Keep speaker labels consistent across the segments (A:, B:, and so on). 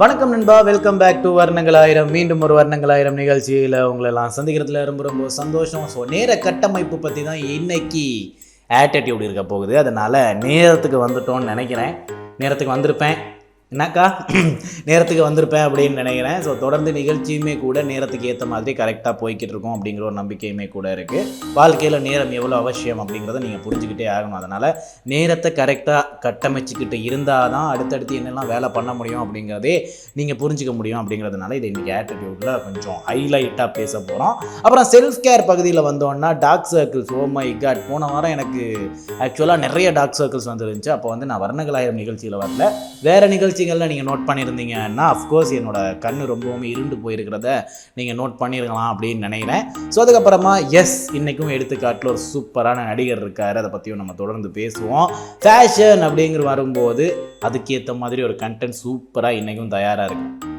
A: வணக்கம் நண்பா welcome back to வர்ணங்கள் ஆயிரம் மீண்டும் ஒரு வர்ணங்கள் ஆயிரம் நிகழ்ச்சியில் உங்களெல்லாம் சந்திக்கிறதுல ரொம்ப ரொம்ப சந்தோஷம். ஸோ நேர கட்டமைப்பு பற்றி தான் இன்னைக்கு ஆட்டிடியூட் இருக்க போகுது. அதனால் நேரத்துக்கு வந்துட்டோம்னு நினைக்கிறேன். நேரத்துக்கு வந்திருப்பேன். என்னக்கா? நேரத்துக்கு வந்திருப்பேன் அப்படின்னு நினைக்கிறேன். ஸோ தொடர்ந்து நிகழ்ச்சியுமே கூட நேரத்துக்கு ஏற்ற மாதிரி கரெக்டாக போய்கிட்டு இருக்கோம் அப்படிங்கிற ஒரு நம்பிக்கையுமே கூட இருக்குது வாழ்க்கையில் நேரம் எவ்வளோ அவசியம் அப்படிங்கிறத நீங்கள் புரிஞ்சுக்கிட்டே ஆகணும். அதனால் நேரத்தை கரெக்டாக கட்டமைச்சிக்கிட்டு இருந்தால் தான் அடுத்தடுத்து என்னெல்லாம் வேலை பண்ண முடியும் அப்படிங்கிறதே நீங்கள் புரிஞ்சுக்க முடியும் அப்படிங்கிறதுனால இதை இன்றைக்கி ஆட்டிடியூட்டில் கொஞ்சம் ஹைலைட்டாக பேச போகிறோம் அப்புறம் செல்ஃப் கேர் பகுதியில் வந்தோன்னா dark circles oh my god போன வாரம் எனக்கு ஆக்சுவலாக நிறைய டாக் சர்க்கிள்ஸ் வந்துருந்துச்சு. அப்போ வந்து நான் வர்ணகலாயிரம் நிகழ்ச்சியில் வரல. வேறு நிகழ்ச்சி விஷயங்கள்லாம் நீங்கள் நோட் பண்ணியிருந்தீங்கன்னா அஃப்கோர்ஸ் என்னோட கண் ரொம்பவுமே இருண்டு போயிருக்கிறத நீங்கள் நோட் பண்ணியிருக்கலாம் அப்படின்னு நினைக்கிறேன். ஸோ அதுக்கப்புறமா எஸ் இன்றைக்கும் எடுத்துக்காட்டில் ஒரு சூப்பரான நடிகர் இருக்கார். அதை பற்றியும் நம்ம தொடர்ந்து பேசுவோம். ஃபேஷன் அப்படிங்கிற வரும்போது அதுக்கேற்ற மாதிரி ஒரு கண்டென்ட் சூப்பராக இன்றைக்கும் தயாராக இருக்குது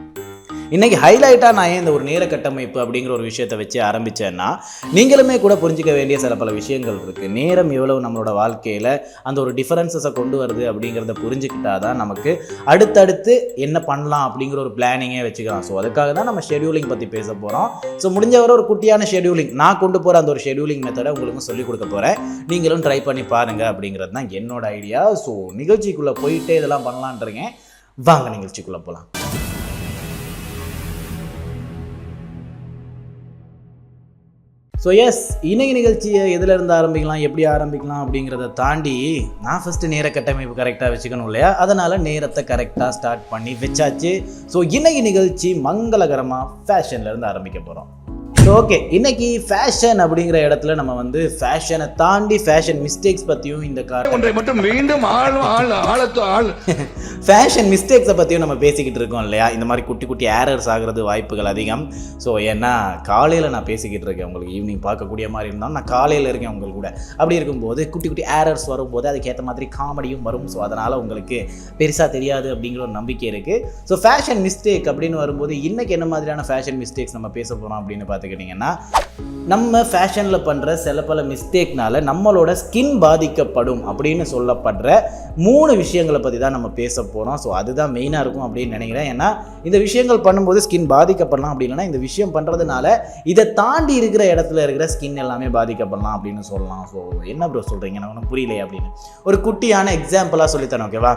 A: இன்றைக்கி ஹைலைட்டாக நான் ஏன் இந்த ஒரு நேர கட்டமைப்பு அப்படிங்கிற ஒரு விஷயத்தை வச்சு ஆரம்பித்தேன்னா நீங்களுமே கூட புரிஞ்சிக்க வேண்டிய சில பல விஷயங்கள் இருக்குது நேரம் எவ்வளவு நம்மளோட வாழ்க்கையில் அந்த ஒரு டிஃபரன்சஸை கொண்டு வருது அப்படிங்கிறத புரிஞ்சுக்கிட்டா தான் நமக்கு அடுத்தடுத்து என்ன பண்ணலாம் அப்படிங்கிற ஒரு பிளானிங்கே வச்சுக்கலாம். ஸோ அதுக்காக தான் நம்ம ஷெடியூலிங் பற்றி பேச போகிறோம் ஸோ முடிஞ்சவரை ஒரு குட்டியான ஷெடியூலிங் நான் கொண்டு போகிற அந்த ஒரு ஷெடியூலிங் மெத்தடை உங்களுக்கும் சொல்லிக் கொடுக்க போகிறேன் நீங்களும் ட்ரை பண்ணி பாருங்கள் அப்படிங்கிறது தான் என்னோட ஐடியா ஸோ நிகழ்ச்சிக்குள்ளே போயிட்டே இதெல்லாம் பண்ணலான்றீங்க வாங்க நிகழ்ச்சிக்குள்ளே போகலாம் ஸோ எஸ் இணைய நிகழ்ச்சியை எதில் இருந்து ஆரம்பிக்கலாம் எப்படி ஆரம்பிக்கலாம் அப்படிங்கிறத தாண்டி நான் ஃபஸ்ட்டு நேர கட்டமைப்பு கரெக்டாக வச்சுக்கணும் இல்லையா? அதனால் நேரத்தை கரெக்டாக ஸ்டார்ட் பண்ணி வச்சாச்சு. ஸோ இணைய நிகழ்ச்சி மங்களகரமாக ஃபேஷன்லேருந்து ஆரம்பிக்க போகிறோம் ஓகே இன்னைக்கு ஃபேஷன் அப்படிங்கிற இடத்துல நம்ம வந்து ஃபேஷனை தாண்டி ஃபேஷன் மிஸ்டேக்ஸ் பற்றியும் இந்த கார்
B: ஒன்றை மட்டும் மீண்டும் ஆள் ஆள் ஆழத்து ஆள்
A: ஃபேஷன் மிஸ்டேக்ஸை பற்றியும் நம்ம பேசிக்கிட்டு இருக்கோம் இல்லையா? இந்த மாதிரி குட்டி குட்டி ஏரர்ஸ் ஆகிறது வாய்ப்புகள் அதிகம். ஸோ ஏன்னா காலையில் நான் பேசிக்கிட்டு இருக்கேன். உங்களுக்கு ஈவினிங் பார்க்கக்கூடிய மாதிரி இருந்தாலும் நான் காலையில் இருக்கேன் உங்களுக்கு கூட. அப்படி இருக்கும்போது குட்டி குட்டி ஏரர்ஸ் வரும்போது அதுக்கேற்ற மாதிரி காமெடியும் வரும். ஸோ அதனால் உங்களுக்கு பெருசாக தெரியாது அப்படிங்கிற ஒரு நம்பிக்கை இருக்குது ஸோ ஃபேஷன் மிஸ்டேக் அப்படின்னு வரும்போது இன்றைக்கி என்ன மாதிரியான ஃபேஷன் மிஸ்டேக்ஸ் நம்ம பேச போகிறோம் அப்படின்னு பார்த்துக்கிட்டிங்கன்னா நம்ம ஃபேஷனில் பண்ணுற சில பல மிஸ்டேக்னால நம்மளோட ஸ்கின் பாதிக்கப்படும் அப்படின்னு சொல்லப்படுற மூணு விஷயங்களை பற்றி தான் நம்ம பேச போகிறோம் ஸோ அதுதான் மெயினாக இருக்கும் அப்படின்னு நினைக்கிறேன். ஏன்னா இந்த விஷயங்கள் பண்ணும்போது ஸ்கின் பாதிக்கப்படலாம் அப்படி இல்லைன்னா இந்த விஷயம் பண்ணுறதுனால இதை தாண்டி இருக்கிற இடத்துல இருக்கிற ஸ்கின் எல்லாமே பாதிக்கப்படலாம் அப்படின்னு சொல்லலாம். ஸோ என்ன ப்ரோ சொல்கிறீங்க எனக்கு ஒன்றும் புரியலையே அப்படின்னு. ஒரு குட்டியான எக்ஸாம்பிளாக சொல்லித்தரேன் ஓகேவா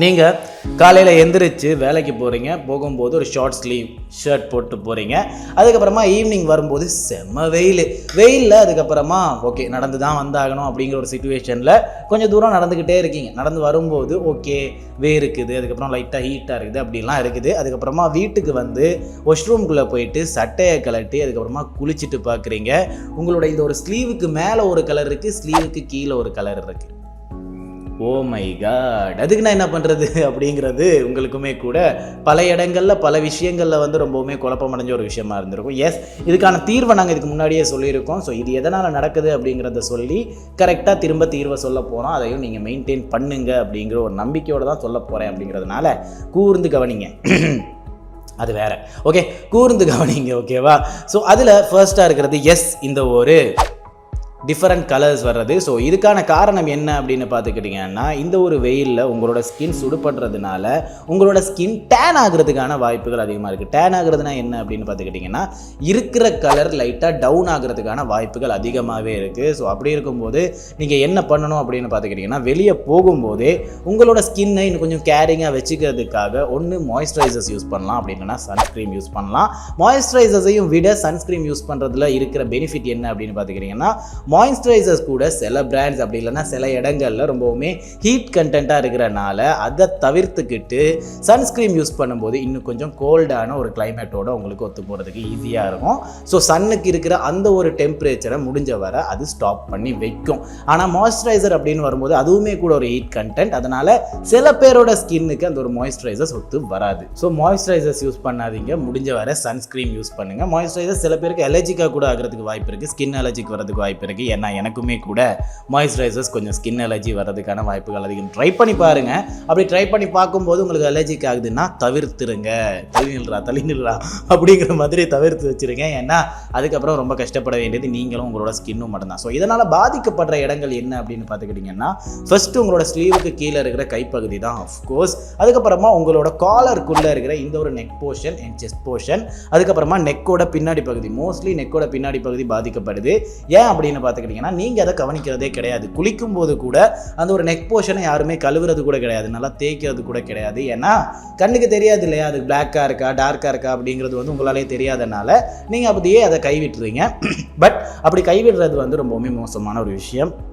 A: நீங்கள் காலையில் எந்திரிச்சு வேலைக்கு போகிறீங்க போகும்போது ஒரு ஷார்ட் ஸ்லீவ் ஷர்ட் போட்டு போகிறீங்க அதுக்கப்புறமா ஈவினிங் வரும்போது செம்ம வெயில். வெயிலில் அதுக்கப்புறமா ஓகே நடந்து தான் வந்தாகணும் அப்படிங்கிற ஒரு சுச்சுவேஷனில் கொஞ்சம் தூரம் நடந்துக்கிட்டே இருக்கீங்க. நடந்து வரும்போது ஓகே வேர்க்குது அதுக்கப்புறம் லைட்டாக ஹீட்டாக இருக்குது அப்படிலாம் இருக்குது. அதுக்கப்புறமா வீட்டுக்கு வந்து வாஷ்ரூம்குள்ளே போயிட்டு சட்டையை கலட்டி அதுக்கப்புறமா குளிச்சுட்டு பார்க்குறீங்க உங்களோட இந்த ஒரு ஸ்லீவுக்கு மேலே ஒரு கலர் இருக்குது ஸ்லீவுக்கு கீழே ஒரு கலர் இருக்குது ஓ மை காட் அதுக்கு நான் என்ன பண்ணுறது அப்படிங்கிறது உங்களுக்குமே கூட பல இடங்களில் பல விஷயங்களில் வந்து ரொம்பவுமே குழப்பமடைஞ்ச ஒரு விஷயமா இருந்திருக்கும். எஸ் இதுக்கான தீர்வை நாங்கள் இதுக்கு முன்னாடியே சொல்லியிருக்கோம். ஸோ இது எதனால் நடக்குது அப்படிங்கிறத சொல்லி கரெக்டாக திரும்ப தீர்வை சொல்ல போகிறோம் அதையும் நீங்கள் மெயின்டைன் பண்ணுங்க அப்படிங்கிற ஒரு நம்பிக்கையோடு தான் சொல்ல போகிறேன் அப்படிங்கிறதுனால கூர்ந்து கவனிங்க. அது வேற. ஓகே கூர்ந்து கவனிங்க ஓகேவா ஸோ அதில் ஃபர்ஸ்ட்டாக இருக்கிறது எஸ் இந்த ஒரு டிஃப்ரெண்ட் கலர்ஸ் வர்றது. ஸோ இதுக்கான காரணம் என்ன அப்படின்னு பார்த்துக்கிட்டிங்கன்னா இந்த ஒரு வெயிலில் உங்களோட ஸ்கின் சுடுபடுறதுனால உங்களோட ஸ்கின் டேன் ஆகிறதுக்கான வாய்ப்புகள் அதிகமாக இருக்குது டேன் ஆகுறதுனா என்ன அப்படின்னு பார்த்துக்கிட்டிங்கன்னா இருக்கிற கலர் லைட்டாக டவுன் ஆகிறதுக்கான வாய்ப்புகள் அதிகமாகவே இருக்குது ஸோ அப்படி இருக்கும்போது நீங்கள் என்ன பண்ணணும் அப்படின்னு பார்த்துக்கிட்டிங்கன்னா வெளியே போகும்போதே உங்களோட ஸ்கின்னை இன்னும் கொஞ்சம் கேரிங்காக வச்சுக்கிறதுக்காக ஒன்று மாய்ஸ்சரைசர்ஸ் யூஸ் பண்ணலாம். அப்படின்னா சன்ஸ்க்ரீன் சன்ஸ்க்ரீம் யூஸ் பண்ணலாம் மாய்ஸ்சரைசர்ஸையும் விட சன்ஸ்க்ரீம் யூஸ் பண்ணுறதுல இருக்கிற பெனிஃபிட் என்ன அப்படின்னு பார்த்துக்கிட்டிங்கன்னா மாய்ஸ்சரைசர்ஸ் கூட சில பிராண்ட்ஸ் அப்படி இல்லைன்னா சில இடங்களில் ரொம்பவுமே ஹீட் கண்டென்ட்டாக இருக்கிறனால அதை தவிர்த்துக்கிட்டு சன்ஸ்க்ரீம் யூஸ் பண்ணும்போது இன்னும் கொஞ்சம் கோல்டான ஒரு கிளைமேட்டோட உங்களுக்கு ஒத்து போகிறதுக்கு ஈஸியாக இருக்கும். ஸோ சன்னுக்கு இருக்கிற அந்த ஒரு டெம்பரேச்சரை முடிஞ்ச வரை அது ஸ்டாப் பண்ணி வைக்கும். ஆனால் மாய்ஸ்சரைசர் அப்படின்னு வரும்போது அதுவுமே கூட ஒரு ஹீட் கண்டென்ட் அதனால் சில பேரோட ஸ்கின்னுக்கு அந்த ஒரு மாய்ஸ்சரைசர்ஸ் ஒத்து வராது. ஸோ மாய்ஸ்சரைசர்ஸ் யூஸ் பண்ணாதீங்க. முடிஞ்ச வரை சன்ஸ்க்ரீம் யூஸ் பண்ணுங்கள் மாய்ஸ்சரைசர் சில பேருக்கு அலர்ஜிக்காக கூட ஆகிறதுக்கு வாய்ப்பு இருக்குது ஸ்கின் அலர்ஜிக்கு வரதுக்கு வாய்ப்பு இருக்குது இருக்குது ஏன்னா எனக்குமே கூட மாய்ஸ்சரைசர்ஸ் கொஞ்சம் ஸ்கின் அலர்ஜி வர்றதுக்கான வாய்ப்புகள் அதிகம். ட்ரை பண்ணி பாருங்கள் அப்படி ட்ரை பண்ணி பார்க்கும்போது உங்களுக்கு அலர்ஜிக்கு ஆகுதுன்னா தவிர்த்துருங்க. தள்ளி நில்றா தள்ளி நில்றா அப்படிங்கிற மாதிரி தவிர்த்து வச்சுருங்க. ஏன்னா அதுக்கப்புறம் ரொம்ப கஷ்டப்பட வேண்டியது நீங்களும் உங்களோட ஸ்கின்னும் மட்டும்தான். ஸோ இதனால் பாதிக்கப்படுற இடங்கள் என்ன அப்படின்னு பார்த்துக்கிட்டிங்கன்னா ஃபர்ஸ்ட் உங்களோட ஸ்லீவுக்கு கீழே இருக்கிற கைப்பகுதி தான் அஃப்கோர்ஸ் அதுக்கப்புறமா உங்களோட காலருக்குள்ளே இருக்கிற இந்த ஒரு neck portion and chest portion அதுக்கப்புறமா நெக்கோட பின்னாடி பகுதி மோஸ்ட்லி நெக்கோட பின்னாடி பகுதி பாதிக்கப்படுது. ஏன் அப்படின்னு பார்த்துக்கிட்டிங்கன்னா நீங்கள் அதை கவனிக்கிறதே கிடையாது. குளிக்கும் போது கூட அந்த ஒரு நெக் போர்ஷனை யாருமே கழுவுறது கூட கிடையாது. நல்லா தேய்க்கிறது கூட கிடையாது. ஏன்னா கண்ணுக்கு தெரியாது இல்லையா? அது பிளாக்காக இருக்கா டார்க்காக இருக்கா அப்படிங்கிறது வந்து உங்களாலே தெரியாதனால நீங்கள் அப்படியே அதை கைவிட்டுறீங்க. பட் அப்படி கைவிடுறது வந்து ரொம்பவுமே மோசமான ஒரு விஷயம்.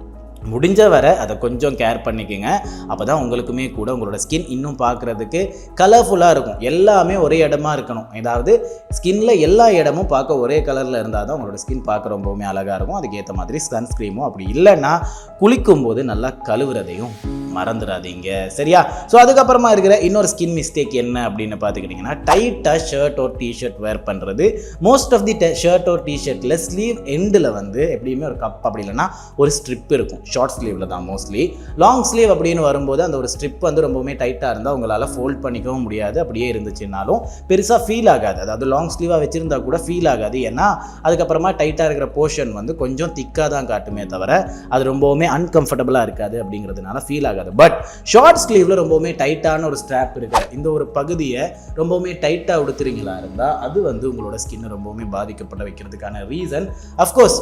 A: முடிஞ்ச வரை அதை கொஞ்சம் கேர் பண்ணிக்கோங்க. அப்போ தான் உங்களுக்குமே கூட உங்களோட ஸ்கின் இன்னும் பார்க்குறதுக்கு கலர்ஃபுல்லாக இருக்கும். எல்லாமே ஒரே இடமா இருக்கணும். அதாவது ஸ்கின்ல எல்லா இடமும் பார்க்க ஒரே கலரில் இருந்தால் தான் உங்களோட ஸ்கின் பார்க்க ரொம்பவுமே அழகாக இருக்கும். அதுக்கேற்ற மாதிரி சன்ஸ்க்ரீமும் அப்படி இல்லைன்னா குளிக்கும்போது நல்லா கழுவுறதையும் மறந்துடாதீங்க. சரியா? ஸோ அதுக்கப்புறமா இருக்கிற இன்னொரு ஸ்கின் மிஸ்டேக் என்ன அப்படின்னு பார்த்துக்கிட்டிங்கன்னா டைட்டாக ஷர்ட் ஒரு டிஷர்ட் வேர் பண்ணுறது மோஸ்ட் ஆஃப் தி ஷர்ட் ஒரு டிஷர்ட்டில் ஸ்லீவ் எண்டில் வந்து எப்படியுமே ஒரு கப் அப்படி இல்லைன்னா ஒரு ஸ்ட்ரிப் இருக்கும். ஷார்ட் ஸ்லீவில் தான் மோஸ்ட்லி லாங் ஸ்லீவ் அப்படின்னு வரும்போது அந்த ஒரு ஸ்ட்ரிப் வந்து ரொம்பவுமே டைட்டாக இருந்தால் உங்களால் ஃபோல்ட் பண்ணிக்கவும் முடியாது. அப்படியே இருந்துச்சுனாலும் பெருசாக ஃபீல் ஆகாது. அதாவது லாங் ஸ்லீவாக வச்சுருந்தா கூட ஃபீல் ஆகாது. ஏன்னா அதுக்கப்புறமா டைட்டாக இருக்கிற போர்ஷன் வந்து கொஞ்சம் திக்காக தான் காட்டுமே தவிர அது ரொம்பவுமே அன்கம்ஃபர்டபுளாக இருக்காது அப்படிங்கிறதுனால ஃபீல் ஆகாது. பட் ஷார்ட் ஸ்லீவில் ரொம்பவுமே டைட்டான ஒரு ஸ்ட்ராப் இருக்கு. இந்த ஒரு பகுதியை ரொம்பவுமே டைட்டாக உடுத்துறீங்களா இருந்தால் அது வந்து உங்களோட ஸ்கின்னை ரொம்பவுமே பாதிக்கப்பட வைக்கிறதுக்கான ரீசன் அஃப்கோர்ஸ்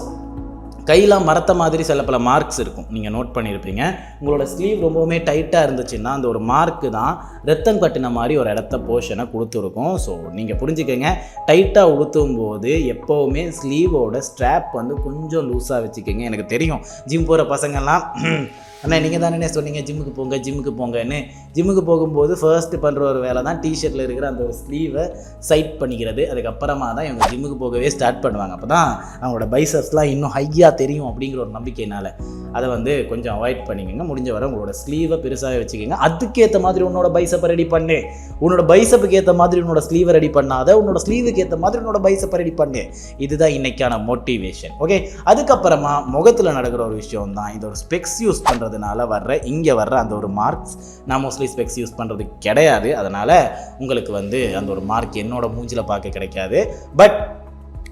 A: கையெல்லாம் மரத்த மாதிரி சில பல மார்க்ஸ் இருக்கும். நீங்கள் நோட் பண்ணியிருப்பீங்க. உங்களோட ஸ்லீவ் ரொம்பவுமே டைட்டாக இருந்துச்சுன்னா அந்த ஒரு மார்க்கு தான் ரத்தம் கட்டின மாதிரி ஒரு இடத்த போர்ஷனை கொடுத்துருக்கும். ஸோ நீங்கள் புரிஞ்சுக்கங்க. டைட்டாக உடுத்தும் போது எப்போவுமே ஸ்லீவோட ஸ்ட்ராப் வந்து கொஞ்சம் லூஸாக வச்சுக்கோங்க. எனக்கு தெரியும். ஜிம் போகிற பசங்கள்லாம் ஆனால் நீங்கள் தானே சொன்னீங்க ஜிம்முக்கு போங்க ஜிம்முக்கு போங்கன்னு. ஜிம்முக்கு போகும்போது ஃபர்ஸ்ட்டு பண்ணுற ஒரு வேலை தான் டிஷர்ட்டில் இருக்கிற அந்த ஒரு ஸ்லீவை சைட் பண்ணிக்கிறது. அதுக்கப்புறமா தான் இவங்க ஜிம்முக்கு போகவே ஸ்டார்ட் பண்ணுவாங்க. அப்போ தான் அவங்களோட பைசப்ஸ்லாம் இன்னும் ஹையாக தெரியும் அப்படிங்கிற ஒரு நம்பிக்கையினால் அதை வந்து கொஞ்சம் அவாய்ட் பண்ணிக்கோங்க. முடிஞ்ச வரை உங்களோட ஸ்லீவை பெருசாக வச்சுக்கோங்க. அதுக்கேற்ற மாதிரி உன்னோட பைசப்பை ரெடி பண்ணு. உன்னோட பைசப்புக்கு ஏற்ற மாதிரி உன்னோட ஸ்லீவை ரெடி பண்ணாத உன்னோட ஸ்லீவுக்கு ஏற்ற மாதிரி உன்னோட பைசப்பை ரெடி பண்ணு. இதுதான் இன்னைக்கான மோட்டிவேஷன் ஓகே அதுக்கப்புறமா முகத்தில் நடக்கிற ஒரு விஷயம் தான் இது ஒரு ஸ்பெக்ஸ் யூஸ் பண்ணுறது பண்ணுறதுனால வர்ற இங்கே வர்ற அந்த ஒரு மார்க்ஸ் நான் மோஸ்ட்லி ஸ்பெக்ஸ் யூஸ் பண்ணுறது கிடையாது. அதனால் உங்களுக்கு வந்து அந்த ஒரு மார்க் என்னோட மூஞ்சில் பார்க்க கிடைக்காது. பட்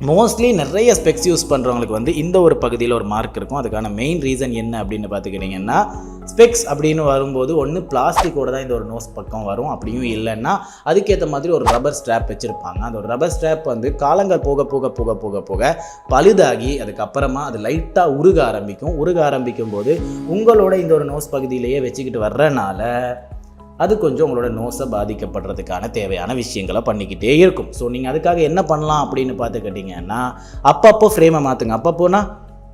A: மோஸ்ட்லி நிறைய ஸ்பெக்ஸ் யூஸ் பண்ணுறவங்களுக்கு வந்து இந்த ஒரு பகுதியில் ஒரு மார்க் இருக்கும். அதுக்கான மெயின் ரீசன் என்ன அப்படின்னு பார்த்துக்கிட்டிங்கன்னா ஸ்பெக்ஸ் அப்படின்னு வரும்போது ஒன்று பிளாஸ்டிக்கோட தான் இந்த ஒரு நோஸ் பக்கம் வரும். அப்படியும் இல்லைன்னா அதுக்கேற்ற மாதிரி ஒரு ரப்பர் ஸ்ட்ராப் வச்சுருப்பாங்க. அந்த ஒரு ரப்பர் ஸ்ட்ராப் வந்து காலங்கள் போக போக போக போக போக பழுதாகி அதுக்கப்புறமா அது லைட்டாக உருக ஆரம்பிக்கும். உருக ஆரம்பிக்கும் போது உங்களோட இந்த ஒரு நோஸ் பகுதியிலேயே வச்சுக்கிட்டு வர்றனால அது கொஞ்சம் உங்களோட நோஸை பாதிக்கப்படுறதுக்கான தேவையான விஷயங்களை பண்ணிக்கிட்டே இருக்கும். ஸோ நீங்கள் அதுக்காக என்ன பண்ணலாம் அப்படின்னு பார்த்துக்கிட்டிங்கன்னா அப்பப்போ ஃப்ரேமை மாற்றுங்க அப்பப்போனா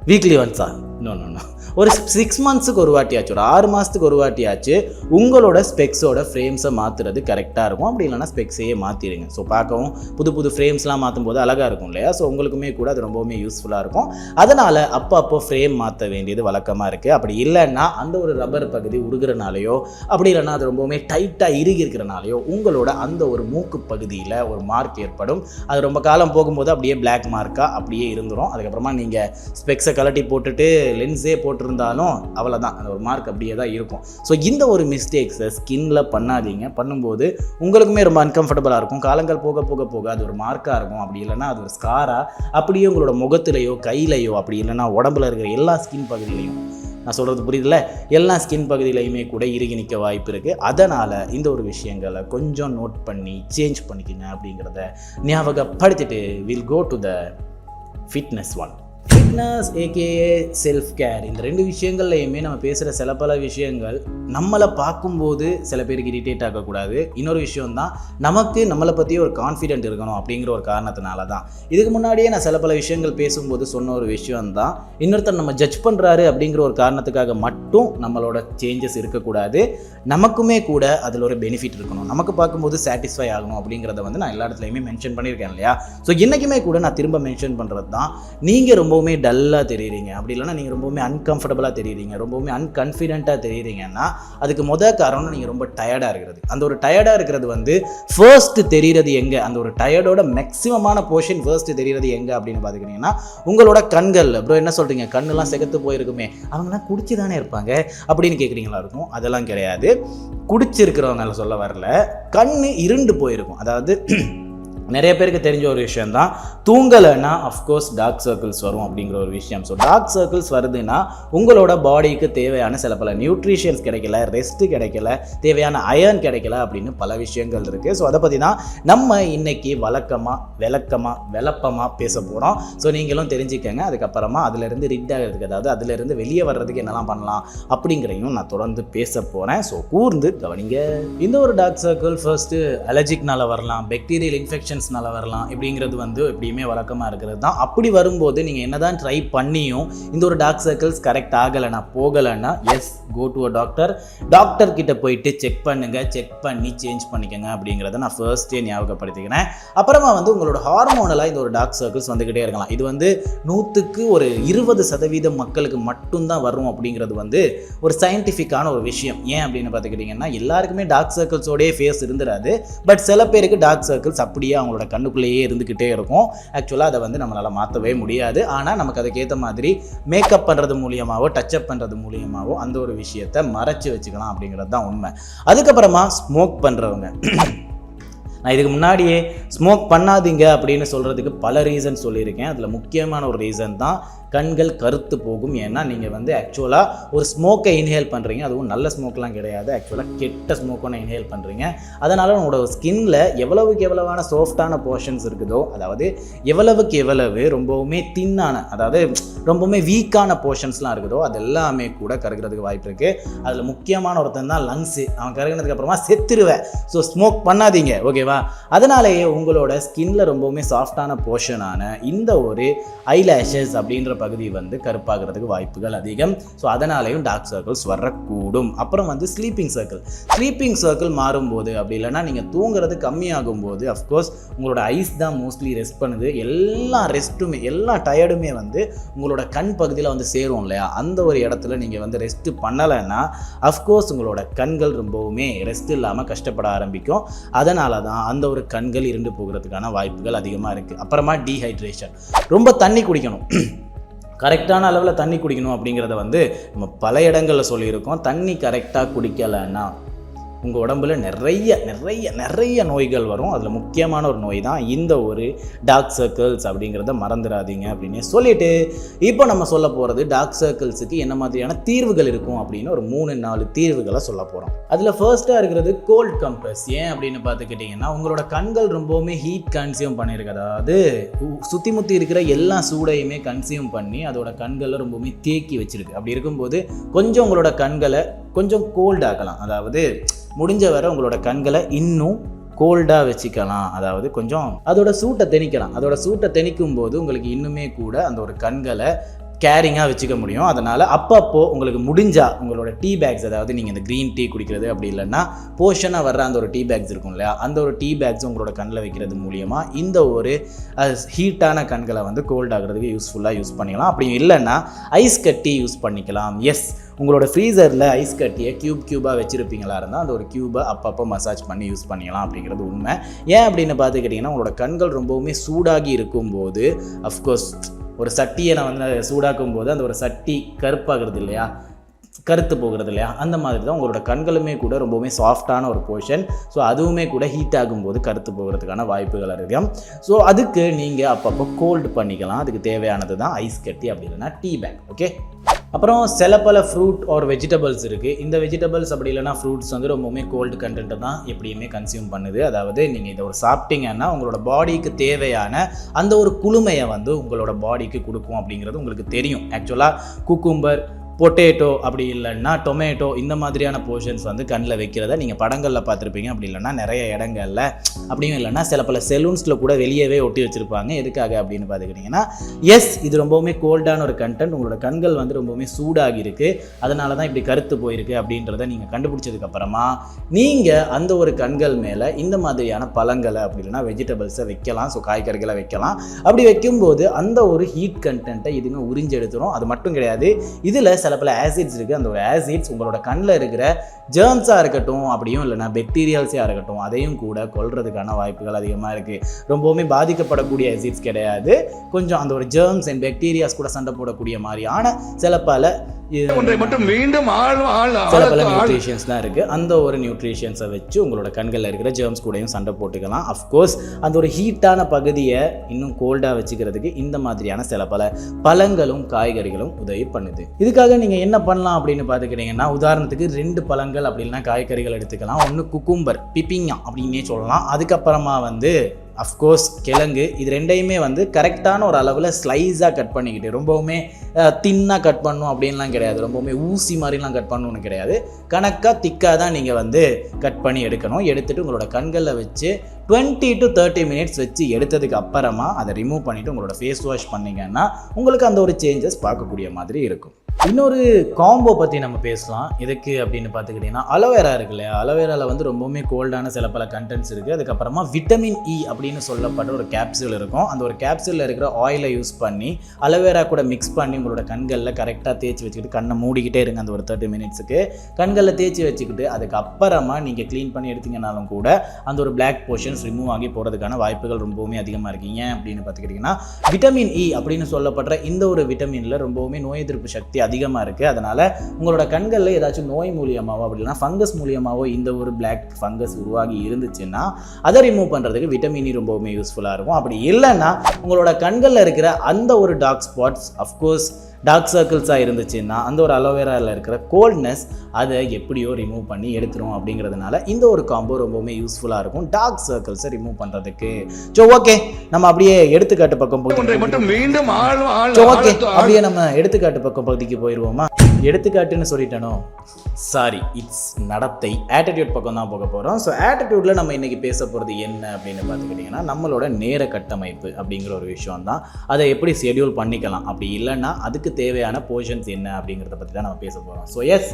A: வீக்லி ஒன்ஸா நோ நோ நோ ஒரு சிக்ஸ் மந்த்ஸுக்கு ஒரு வாட்டியாச்சு ஒரு ஆறு மாதத்துக்கு ஒரு வாட்டியாச்சு உங்களோட ஸ்பெக்ஸோட ஃப்ரேம்ஸை மாற்றுறது கரெக்டாக இருக்கும். அப்படி இல்லைன்னா ஸ்பெக்ஸையே மாற்றிடுங்க ஸோ பார்க்கவும் புது புது ஃப்ரேம்ஸ்லாம் மாற்றும் போது அழகாக இருக்கும் இல்லையா? ஸோ உங்களுக்குமே கூட அது ரொம்பவுமே யூஸ்ஃபுல்லாக இருக்கும். அதனால் அப்போ அப்போ ஃப்ரேம் மாற்ற வேண்டியது வழக்கமாக இருக்குது அப்படி இல்லைன்னா அந்த ஒரு ரப்பர் பகுதி உருகிறனாலையோ அப்படி இல்லைன்னா அது ரொம்பவுமே டைட்டாக இறுகி இருக்கிறனாலையோ உங்களோட அந்த ஒரு மூக்கு பகுதியில் ஒரு மார்க் ஏற்படும். அது ரொம்ப காலம் போகும்போது அப்படியே பிளாக் மார்க்காக அப்படியே இருந்துரும். அதுக்கப்புறமா நீங்கள் ஸ்பெக்ஸை கலட்டி போட்டுட்டு லென்ஸே போட்டு போட்டிருந்தாலும் அவ்வளோதான் அந்த ஒரு மார்க் அப்படியே தான் இருக்கும். ஸோ இந்த ஒரு மிஸ்டேக்ஸை ஸ்கின்ல பண்ணாதீங்க. பண்ணும்போது உங்களுக்குமே ரொம்ப அன்கம்ஃபர்டபுளாக இருக்கும். காலங்கள் போக போக போக அது ஒரு மார்க்காக இருக்கும். அப்படி இல்லைனா அது ஒரு ஸ்காராக அப்படியே உங்களோட முகத்திலையோ கையிலையோ அப்படி இல்லைனா உடம்புல இருக்கிற எல்லா ஸ்கின் பகுதியிலையும். நான் சொல்கிறது புரியுதுல்ல? எல்லா ஸ்கின் பகுதியிலையுமே கூட இறுகி நிற்க வாய்ப்பு இருக்குது அதனால் இந்த ஒரு விஷயங்களை கொஞ்சம் நோட் பண்ணி சேஞ்ச் பண்ணிக்கிங்க அப்படிங்கிறத ஞாபகப்படுத்திட்டு will go to the fitness one fitness AKA self care இந்த ரெண்டு விஷயங்கள்லையுமே நம்ம பேசுகிற சில பல விஷயங்கள் நம்மளை பார்க்கும்போது சில பேருக்கு இரிட்டேட் ஆகக்கூடாது. இன்னொரு விஷயம் தான் நமக்கு நம்மளை பற்றி ஒரு கான்ஃபிடென்ட் இருக்கணும் அப்படிங்கிற ஒரு காரணத்தினால தான் இதுக்கு முன்னாடியே நான் சில பல விஷயங்கள் பேசும்போது சொன்ன ஒரு விஷயம் தான் இன்னொருத்தர் நம்ம ஜட்ஜ் பண்ணுறாரு அப்படிங்கிற ஒரு காரணத்துக்காக மட்டும் நம்மளோட சேஞ்சஸ் இருக்கக்கூடாது. நமக்குமே கூட அதில் ஒரு பெனிஃபிட் இருக்கணும். நமக்கு பார்க்கும்போது சாட்டிஸ்ஃபை ஆகணும் அப்படிங்கிறத வந்து நான் எல்லா இடத்துலையுமே மென்ஷன் பண்ணியிருக்கேன் இல்லையா? ஸோ இன்றைக்குமே கூட நான் திரும்ப மென்ஷன் பண்ணுறது தான் நீங்கள் ரொம்ப ரொம்பவுமே டல்லாக தெரியுறீங்க. அப்படி இல்லைன்னா நீங்கள் ரொம்பவுமே அன்கம்ஃபர்டபுளாக தெரியுறீங்க. ரொம்பவுமே அன்கான்ஃபிடென்ட்டாக தெரியுறீங்கன்னா அதுக்கு முத காரணம் நீங்கள் ரொம்ப டயர்டாக இருக்கிறது. அந்த ஒரு டயர்டாக இருக்கிறது வந்து ஃபர்ஸ்ட் தெரிகிறது எங்கே? அந்த ஒரு டயர்டோட மேக்ஸிமமான போர்ஷன் ஃபர்ஸ்ட் தெரிகிறது எங்கே அப்படின்னு பார்த்துக்கிட்டிங்கன்னா உங்களோட கண்கள் ப்ரோ என்ன சொல்கிறீங்க கண்ணெல்லாம் செகத்து போயிருக்குமே. அவங்களாம் குடிச்சு தானே இருப்பாங்க அப்படின்னு கேட்குறீங்களா இருக்கும்? அதெல்லாம் கிடையாது. குடிச்சிருக்கிறவங்க சொல்ல வரல. கண் இருண்டு போயிருக்கும். அதாவது நிறைய பேருக்கு தெரிஞ்ச ஒரு விஷயம் தான் தூங்கலைன்னா அஃப்கோர்ஸ் டார்க் சர்க்கிள்ஸ் வரும் அப்படிங்கிற ஒரு விஷயம். ஸோ டார்க் சர்க்கிள்ஸ் வருதுன்னா உங்களோட பாடிக்கு தேவையான சில பல நியூட்ரிஷன்ஸ் கிடைக்கல ரெஸ்ட் கிடைக்கல தேவையான அயர்ன் கிடைக்கல அப்படின்னு பல விஷயங்கள் இருக்குது ஸோ அதை பற்றி தான் நம்ம இன்னைக்கு வழக்கமாக விளக்கமாக விளப்பமாக பேச போகிறோம் ஸோ நீங்களும் தெரிஞ்சுக்கங்க. அதுக்கப்புறமா அதிலிருந்து ரிட் ஆகிறதுக்கு அதாவது அதிலிருந்து வெளியே வர்றதுக்கு என்னெல்லாம் பண்ணலாம் அப்படிங்கிறதையும் நான் தொடர்ந்து பேச போகிறேன் ஸோ கூர்ந்து கவனிங்க. இந்த ஒரு டார்க் சர்க்கிள் ஃபர்ஸ்ட்டு அலர்ஜிக்னால வரலாம் பெக்டீரியல் இன்ஃபெக்ஷன்ஸ்னால வரலாம் இப்படிங்கிறது வந்து எப்படியுமே வழக்கமாக இருக்கிறது தான். அப்படி வரும்போது நீங்கள் என்னதான் ட்ரை பண்ணியும் இந்த ஒரு டார்க் சர்க்கிள்ஸ் கரெக்ட் ஆகலைன்னா போகலைன்னா yes go to a doctor doctor கிட்ட போயிட்டு செக் பண்ணுங்கள் செக் பண்ணி சேஞ்ச் பண்ணிக்கோங்க அப்படிங்கிறத நான் ஃபர்ஸ்டே ஞாபகப்படுத்திக்கிறேன். அப்புறமா வந்து உங்களோட ஹார்மோனலாக இந்த ஒரு டார்க் சர்க்கிள்ஸ் வந்துக்கிட்டே இருக்கலாம். இது வந்து நூற்றுக்கு ஒரு இருபது சதவீதம் மக்களுக்கு மட்டும்தான் வரும் அப்படிங்கிறது வந்து ஒரு சயின்டிஃபிக்கான ஒரு விஷயம். ஏன் அப்படின்னு பார்த்துக்கிட்டிங்கன்னா எல்லாருக்குமே டார்க் சர்க்கிள்ஸோடய ஃபேஸ் இருந்துடாது பட் சில பேருக்கு டார்க் சர்க்கிள்ஸ் அப்படியே அவங்க அவங்களோட கண்ணுக்குள்ளேயே இருந்துக்கிட்டே இருக்கும். ஆக்சுவலாக அதை வந்து நம்மளால் மாற்றவே முடியாது. ஆனால் நமக்கு அதுக்கேற்ற மாதிரி மேக்கப் பண்ணுறது மூலியமாகவோ டச்சப் பண்ணுறது மூலியமாகவோ அந்த ஒரு விஷயத்தை மறைச்சி வச்சுக்கலாம் அப்படிங்கிறது தான் உண்மை. அதுக்கப்புறமா ஸ்மோக் பண்ணுறவங்க நான் இதுக்கு முன்னாடியே ஸ்மோக் பண்ணாதீங்க அப்படின்னு சொல்கிறதுக்கு பல ரீசன் சொல்லியிருக்கேன். அதில் முக்கியமான ஒரு ரீசன் தான் கண்கள் கருத்து போகும். ஏன்னா நீங்கள் வந்து ஆக்சுவலாக ஒரு ஸ்மோக்கை இன்ஹேல் பண்ணுறீங்க அதுவும் நல்ல ஸ்மோக்லாம் கிடையாது. ஆக்சுவலாக கெட்ட ஸ்மோக் ஒன்று இன்ஹேல் பண்ணுறீங்க அதனால் உங்களோட ஸ்கின்ல எவ்வளவுக்கு எவ்வளவான சாஃப்டான போர்ஷன்ஸ் இருக்குதோ அதாவது எவ்வளவுக்கு எவ்வளவு ரொம்பவுமே தின்னான அதாவது ரொம்பவுமே வீக்கான போர்ஷன்ஸ்லாம் இருக்குதோ அது எல்லாமே கூட கருகிறதுக்கு வாய்ப்பு இருக்குது அதில் முக்கியமான ஒருத்தன் தான் லங்ஸு அவன் கருகினதுக்கு அப்புறமா செத்துருவேன் ஸோ ஸ்மோக் பண்ணாதீங்க ஓகேவா அதனாலேயே உங்களோட ஸ்கின்ல ரொம்பவுமே சாஃப்டான போர்ஷனான இந்த ஒரு ஐலேஷஸ் அப்படின்ற பகுதி வந்து கருப்பாகிறதுக்கு வாய்ப்புகள் அதிகம். ஸோ அதனாலேயும் டார்க் சர்க்கிள்ஸ் வரக்கூடும். அப்புறம் வந்து ஸ்லீப்பிங் சர்க்கிள் ஸ்லீப்பிங் சர்க்கிள் மாறும்போது அப்படி இல்லைன்னா நீங்கள் தூங்குறது கம்மியாகும் போது அஃப்கோர்ஸ் உங்களோட ஐஸ் தான் மோஸ்ட்லி ரெஸ்ட் பண்ணுது. எல்லா ரெஸ்ட்டுமே எல்லா டயர்டுமே வந்து உங்களோட கண் பகுதியில் வந்து சேரும் இல்லையா? அந்த ஒரு இடத்துல நீங்கள் வந்து ரெஸ்ட்டு பண்ணலைன்னா அஃப்கோர்ஸ் உங்களோட கண்கள் ரொம்பவுமே ரெஸ்ட் இல்லாமல் கஷ்டப்பட ஆரம்பிக்கும். அதனால தான் அந்த ஒரு கண்கள் இருண்டு போகிறதுக்கான வாய்ப்புகள் அதிகமாக இருக்குது அப்புறமா டீஹைட்ரேஷன் ரொம்ப தண்ணி குடிக்கணும். கரெக்டான அளவில் தண்ணி குடிக்கணும் அப்படிங்கிறத வந்து நம்ம பல இடங்களில் சொல்லியிருக்கோம். தண்ணி கரெக்டாக குடிக்கலைன்னா உங்கள் உடம்புல நிறைய நிறைய நிறைய நோய்கள் வரும். அதில் முக்கியமான ஒரு நோய் தான் இந்த ஒரு டார்க் சர்க்கிள்ஸ் அப்படிங்கிறத மறந்துடாதீங்க அப்படின்னு சொல்லிட்டு இப்போ நம்ம சொல்ல போகிறது டார்க் சர்க்கிள்ஸுக்கு என்ன மாதிரியான தீர்வுகள் இருக்கும் அப்படின்னு ஒரு மூணு நாலு தீர்வுகளை சொல்ல போகிறோம் அதில் ஃபர்ஸ்ட்டாக இருக்கிறது கோல்ட் கம்ப்ரஸ் ஏன் அப்படின்னு பார்த்துக்கிட்டிங்கன்னா உங்களோட கண்கள் ரொம்பவுமே ஹீட் கன்சியூம் பண்ணியிருக்கு. அதாவது சுற்றி முற்றி இருக்கிற எல்லா சூடையுமே கன்சியூம் பண்ணி அதோட கண்களை ரொம்பவுமே தேக்கி வச்சிருக்கு. அப்படி இருக்கும்போது கொஞ்சம் உங்களோட கண்களை கொஞ்சம் கோல்டாகலாம் அதாவது முடிஞ்ச வரை உங்களோட கண்களை இன்னும் கோல்டாக வச்சுக்கலாம். அதாவது கொஞ்சம் அதோட சூட்டை தெணிக்கலாம் அதோட சூட்டை தெணிக்கும் போது உங்களுக்கு இன்னுமே கூட அந்த ஒரு கண்களை கேரிங்காக வச்சுக்க முடியும். அதனால் அப்பப்போ உங்களுக்கு முடிஞ்சா உங்களோட டீ பேக்ஸ் அதாவது நீங்கள் இந்த க்ரீன் டீ குடிக்கிறது அப்படி இல்லைன்னா போர்ஷனாக வர்ற அந்த ஒரு டீ பேக்ஸ் இருக்கும் இல்லையா? அந்த ஒரு டீ பேக்ஸ் உங்களோட கண்ணில் வைக்கிறது மூலியமாக இந்த ஒரு ஹீட்டான கண்களை வந்து கோல்ட் ஆகிறதுக்கு யூஸ்ஃபுல்லாக யூஸ் பண்ணிக்கலாம். அப்படி இல்லைன்னா ஐஸ் கட்டி யூஸ் பண்ணிக்கலாம். எஸ் உங்களோட ஃப்ரீசரில் ஐஸ் கட்டியை க்யூப் க்யூபாக வச்சுருப்பீங்களா இருந்தால் அந்த ஒரு க்யூபை அப்பப்போ மசாஜ் பண்ணி யூஸ் பண்ணிக்கலாம் அப்படிங்கிறது உண்மை. ஏன் அப்படின்னு பார்த்துக்கிட்டிங்கன்னா உங்களோட கண்கள் ரொம்பவுமே சூடாகி இருக்கும்போது அஃப்கோர்ஸ் ஒரு சட்டியை நான் வந்து சூடாக்கும் போது அந்த ஒரு சட்டி கருப்பாகிறது இல்லையா? கருத்து போகிறது இல்லையா? அந்த மாதிரி தான் உங்களோட கண்களுமே கூட ரொம்பவுமே சாஃப்டான ஒரு போர்ஷன் ஸோ அதுவுமே கூட ஹீட் ஆகும்போது கருத்து போகிறதுக்கான வாய்ப்புகள் அதிகம். ஸோ அதுக்கு நீங்கள் அப்பப்போ கோல்டு பண்ணிக்கலாம். அதுக்கு தேவையானது தான் ஐஸ் கட்டி அப்படி இல்லைன்னா டீ பேக் ஓகே அப்புறம் சில பல ஃப்ரூட் ஆர் வெஜிடபிள்ஸ் இருக்குது இந்த வெஜிடபிள்ஸ் அப்படி இல்லைன்னா ஃப்ரூட்ஸ் வந்து ரொம்பவுமே கோல்டு கண்டென்ட்டை தான் எப்படியுமே கன்சியூம் பண்ணுது. அதாவது நீங்கள் இதை ஒரு சாப்பிட்டீங்கன்னா உங்களோட பாடிக்கு தேவையான அந்த ஒரு குளுமையை வந்து உங்களோட பாடிக்கு கொடுக்கும் அப்படிங்கிறது உங்களுக்கு தெரியும். ஆக்சுவலாக குக்கும்பர் பொட்டேட்டோ அப்படி இல்லைன்னா டொமேட்டோ இந்த மாதிரியான போர்ஷன்ஸ் வந்து கண்ணில் வைக்கிறத நீங்கள் படங்களில் பார்த்துருப்பீங்க. அப்படி இல்லைன்னா நிறைய இடங்களில் அப்படியும் இல்லைன்னா சில பல செலூன்ஸில் கூட வெளியவே ஒட்டி வச்சுருப்பாங்க. எதுக்காக அப்படின்னு பார்த்துக்கிட்டிங்கன்னா எஸ் இது ரொம்பவுமே கோல்டான ஒரு கண்டென்ட் உங்களோட கண்கள் வந்து ரொம்பவுமே சூடாகி இருக்குது அதனால தான் இப்படி கருத்து போயிருக்கு அப்படின்றத நீங்கள் கண்டுபிடிச்சதுக்கப்புறமா நீங்கள் அந்த ஒரு கண்கள் மேலே இந்த மாதிரியான பழங்களை அப்படி இல்லைன்னா வெஜிடபிள்ஸை வைக்கலாம். ஸோ காய்கறிகளை வைக்கலாம். அப்படி வைக்கும்போது அந்த ஒரு ஹீட் கண்டென்ட்டை இதுங்க உறிஞ்செடுத்துரும். அது மட்டும் கிடையாது. இதில் சில பல ஆசிட்ஸ் இருக்குது அந்த ஒரு ஆசிட்ஸ் உங்களோட கண்ணில் இருக்கிற ஜேர்ம்ஸாக இருக்கட்டும் அப்படியும் இல்லைன்னா பெக்டீரியால்ஸாக இருக்கட்டும் அதையும் கூட கொல்றதுக்கான வாய்ப்புகள் அதிகமாக இருக்குது ரொம்பவுமே பாதிக்கப்படக்கூடிய ஆசிட்ஸ் கிடையாது. கொஞ்சம் அந்த ஒரு ஜேர்ம்ஸ் அண்ட் பெக்டீரியாஸ் கூட சண்டை போடக்கூடிய மாதிரியான சில பல
B: ஒன்றை மட்டும் மீண்டும்
A: சில பல நியூட்ரிஷன்ஸ் தான் இருக்குது அந்த ஒரு நியூட்ரிஷன்ஸை வச்சு உங்களோட கண்களில் இருக்கிற ஜெர்ம்ஸ் கூடயும் சண்டை போட்டுக்கலாம். அஃப்கோர்ஸ் அந்த ஒரு ஹீட்டான பகுதியை இன்னும் கோல்டாக வச்சுக்கிறதுக்கு இந்த மாதிரியான சில பல பழங்களும் காய்கறிகளும் உதவி பண்ணுது. இதுக்காக நீங்கள் என்ன பண்ணலாம் அப்படின்னு பார்த்துக்கிட்டிங்கன்னா உதாரணத்துக்கு ரெண்டு பழங்கள் அப்படின்னா காய்கறிகள் எடுத்துக்கலாம். ஒன்று குக்கும்பர் பிப்பிங்கா அப்படின்னே சொல்லலாம். அதுக்கப்புறமா வந்து அஃப்கோர்ஸ் கிழங்கு. இது ரெண்டையுமே வந்து கரெக்டான ஒரு அளவில் ஸ்லைஸாக கட் பண்ணிக்கிட்டு ரொம்பவுமே தின்னாக கட் பண்ணணும் அப்படின்லாம் கிடையாது. ரொம்பவுமே ஊசி மாதிரிலாம் கட் பண்ணணும்னு கிடையாது. கணக்காக திக்காக தான் நீங்கள் வந்து கட் பண்ணி எடுக்கணும். எடுத்துகிட்டு உங்களோட கண்களில் வச்சு டுவெண்ட்டி டு தேர்ட்டி மினிட்ஸ் வச்சு எடுத்ததுக்கு அப்புறமா அதை ரிமூவ் பண்ணிவிட்டு உங்களோட ஃபேஸ் வாஷ் பண்ணீங்கன்னா உங்களுக்கு அந்த ஒரு சேஞ்சஸ் பார்க்கக்கூடிய மாதிரி இருக்கும். இன்னொரு காம்போ பற்றி நம்ம பேசலாம். எதுக்கு அப்படின்னு பார்த்துக்கிட்டிங்கன்னா அலோவேரா இருக்கு இல்லையா? அலோவேராவில் வந்து ரொம்பவுமே கோல்டான சில பல கண்டென்ட்ஸ் இருக்குது அதுக்கப்புறமா விட்டமின் இ e அப்படின்னு சொல்லப்பட்ட ஒரு கேப்சூல் இருக்கும். அந்த ஒரு கேப்சூலில் இருக்கிற ஆயிலை யூஸ் பண்ணி அலோவேரா கூட மிக்ஸ் பண்ணி உங்களோட கண்களில் கரெக்டாக தேய்ச்சி வச்சுக்கிட்டு கண்ணை மூடிக்கிட்டே இருங்க அந்த ஒரு தேர்ட்டி மினிட்ஸுக்கு கண்களில் தேய்ச்சி வச்சுக்கிட்டு அதுக்கப்புறமா நீங்கள் க்ளீன் பண்ணி எடுத்தீங்கனாலும் கூட அந்த ஒரு பிளாக் போர்ஷன்ஸ் ரிமூவ் ஆகி போகிறதுக்கான வாய்ப்புகள் ரொம்பவுமே அதிகமாக இருக்கீங்க ஏன் அப்படின்னு பார்த்துக்கிட்டிங்கன்னா விட்டமின் இ e அப்படின்னு சொல்லப்படுற இந்த ஒரு விட்டமினில் ரொம்பவுமே நோய் எதிர்ப்பு சக்தி அதிகமாக இருக்குது அதனால் உங்களோட கண்களில் ஏதாச்சும் நோய் மூலியமாவோ அப்படின்னா ஃபங்கஸ் மூலியமாவோ இந்த ஒரு பிளாக் ஃபங்கஸ் உருவாகி இருந்துச்சுன்னா அதை ரிமூவ் பண்ணுறதுக்கு விட்டமினி e ரொம்பவுமே யூஸ்ஃபுல்லாக இருக்கும். அப்படி இல்லைன்னா உங்களோட கண்களில் இருக்கிற அந்த ஒரு dark spots of course dark சர்க்கிள்ஸாக இருந்துச்சுன்னா அந்த ஒரு அலோவேராவில் இருக்கிற கோல்ட்னஸ் அதை எப்படியோ ரிமூவ் பண்ணி எடுத்துரும் அப்படிங்கிறதுனால இந்த ஒரு காம்போ ரொம்பவுமே யூஸ்ஃபுல்லாக இருக்கும். டார்க் சர்க்கிள்ஸை ரிமூவ் பண்ணுறதுக்கு ஸோ ஓகே நம்ம அப்படியே எடுத்துக்காட்டு பக்கம்
B: மீண்டும்
A: ஓகே அப்படியே நம்ம எடுத்துக்காட்டு பக்கம் பகுதிக்கு போயிடுவோமா எடுத்துக்காட்டுன்னு சொல்லிட்டேனோ? சாரி இட்ஸ் நடத்தை. ஆட்டிடியூட் பக்கம் தான் போக போகிறோம் ஸோ ஆட்டிடியூடில் நம்ம இன்றைக்கி பேச போகிறது என்ன அப்படின்னு பார்த்துக்கிட்டிங்கன்னா நம்மளோட நேர கட்டமைப்பு அப்படிங்கிற ஒரு விஷயம் தான் அதை எப்படி ஷெட்யூல் பண்ணிக்கலாம்? அப்படி இல்லைன்னா அதுக்கு தேவையான போர்ஷன்ஸ் என்ன அப்படிங்கிறத பற்றி தான் நம்ம பேச போகிறோம் ஸோ எஸ்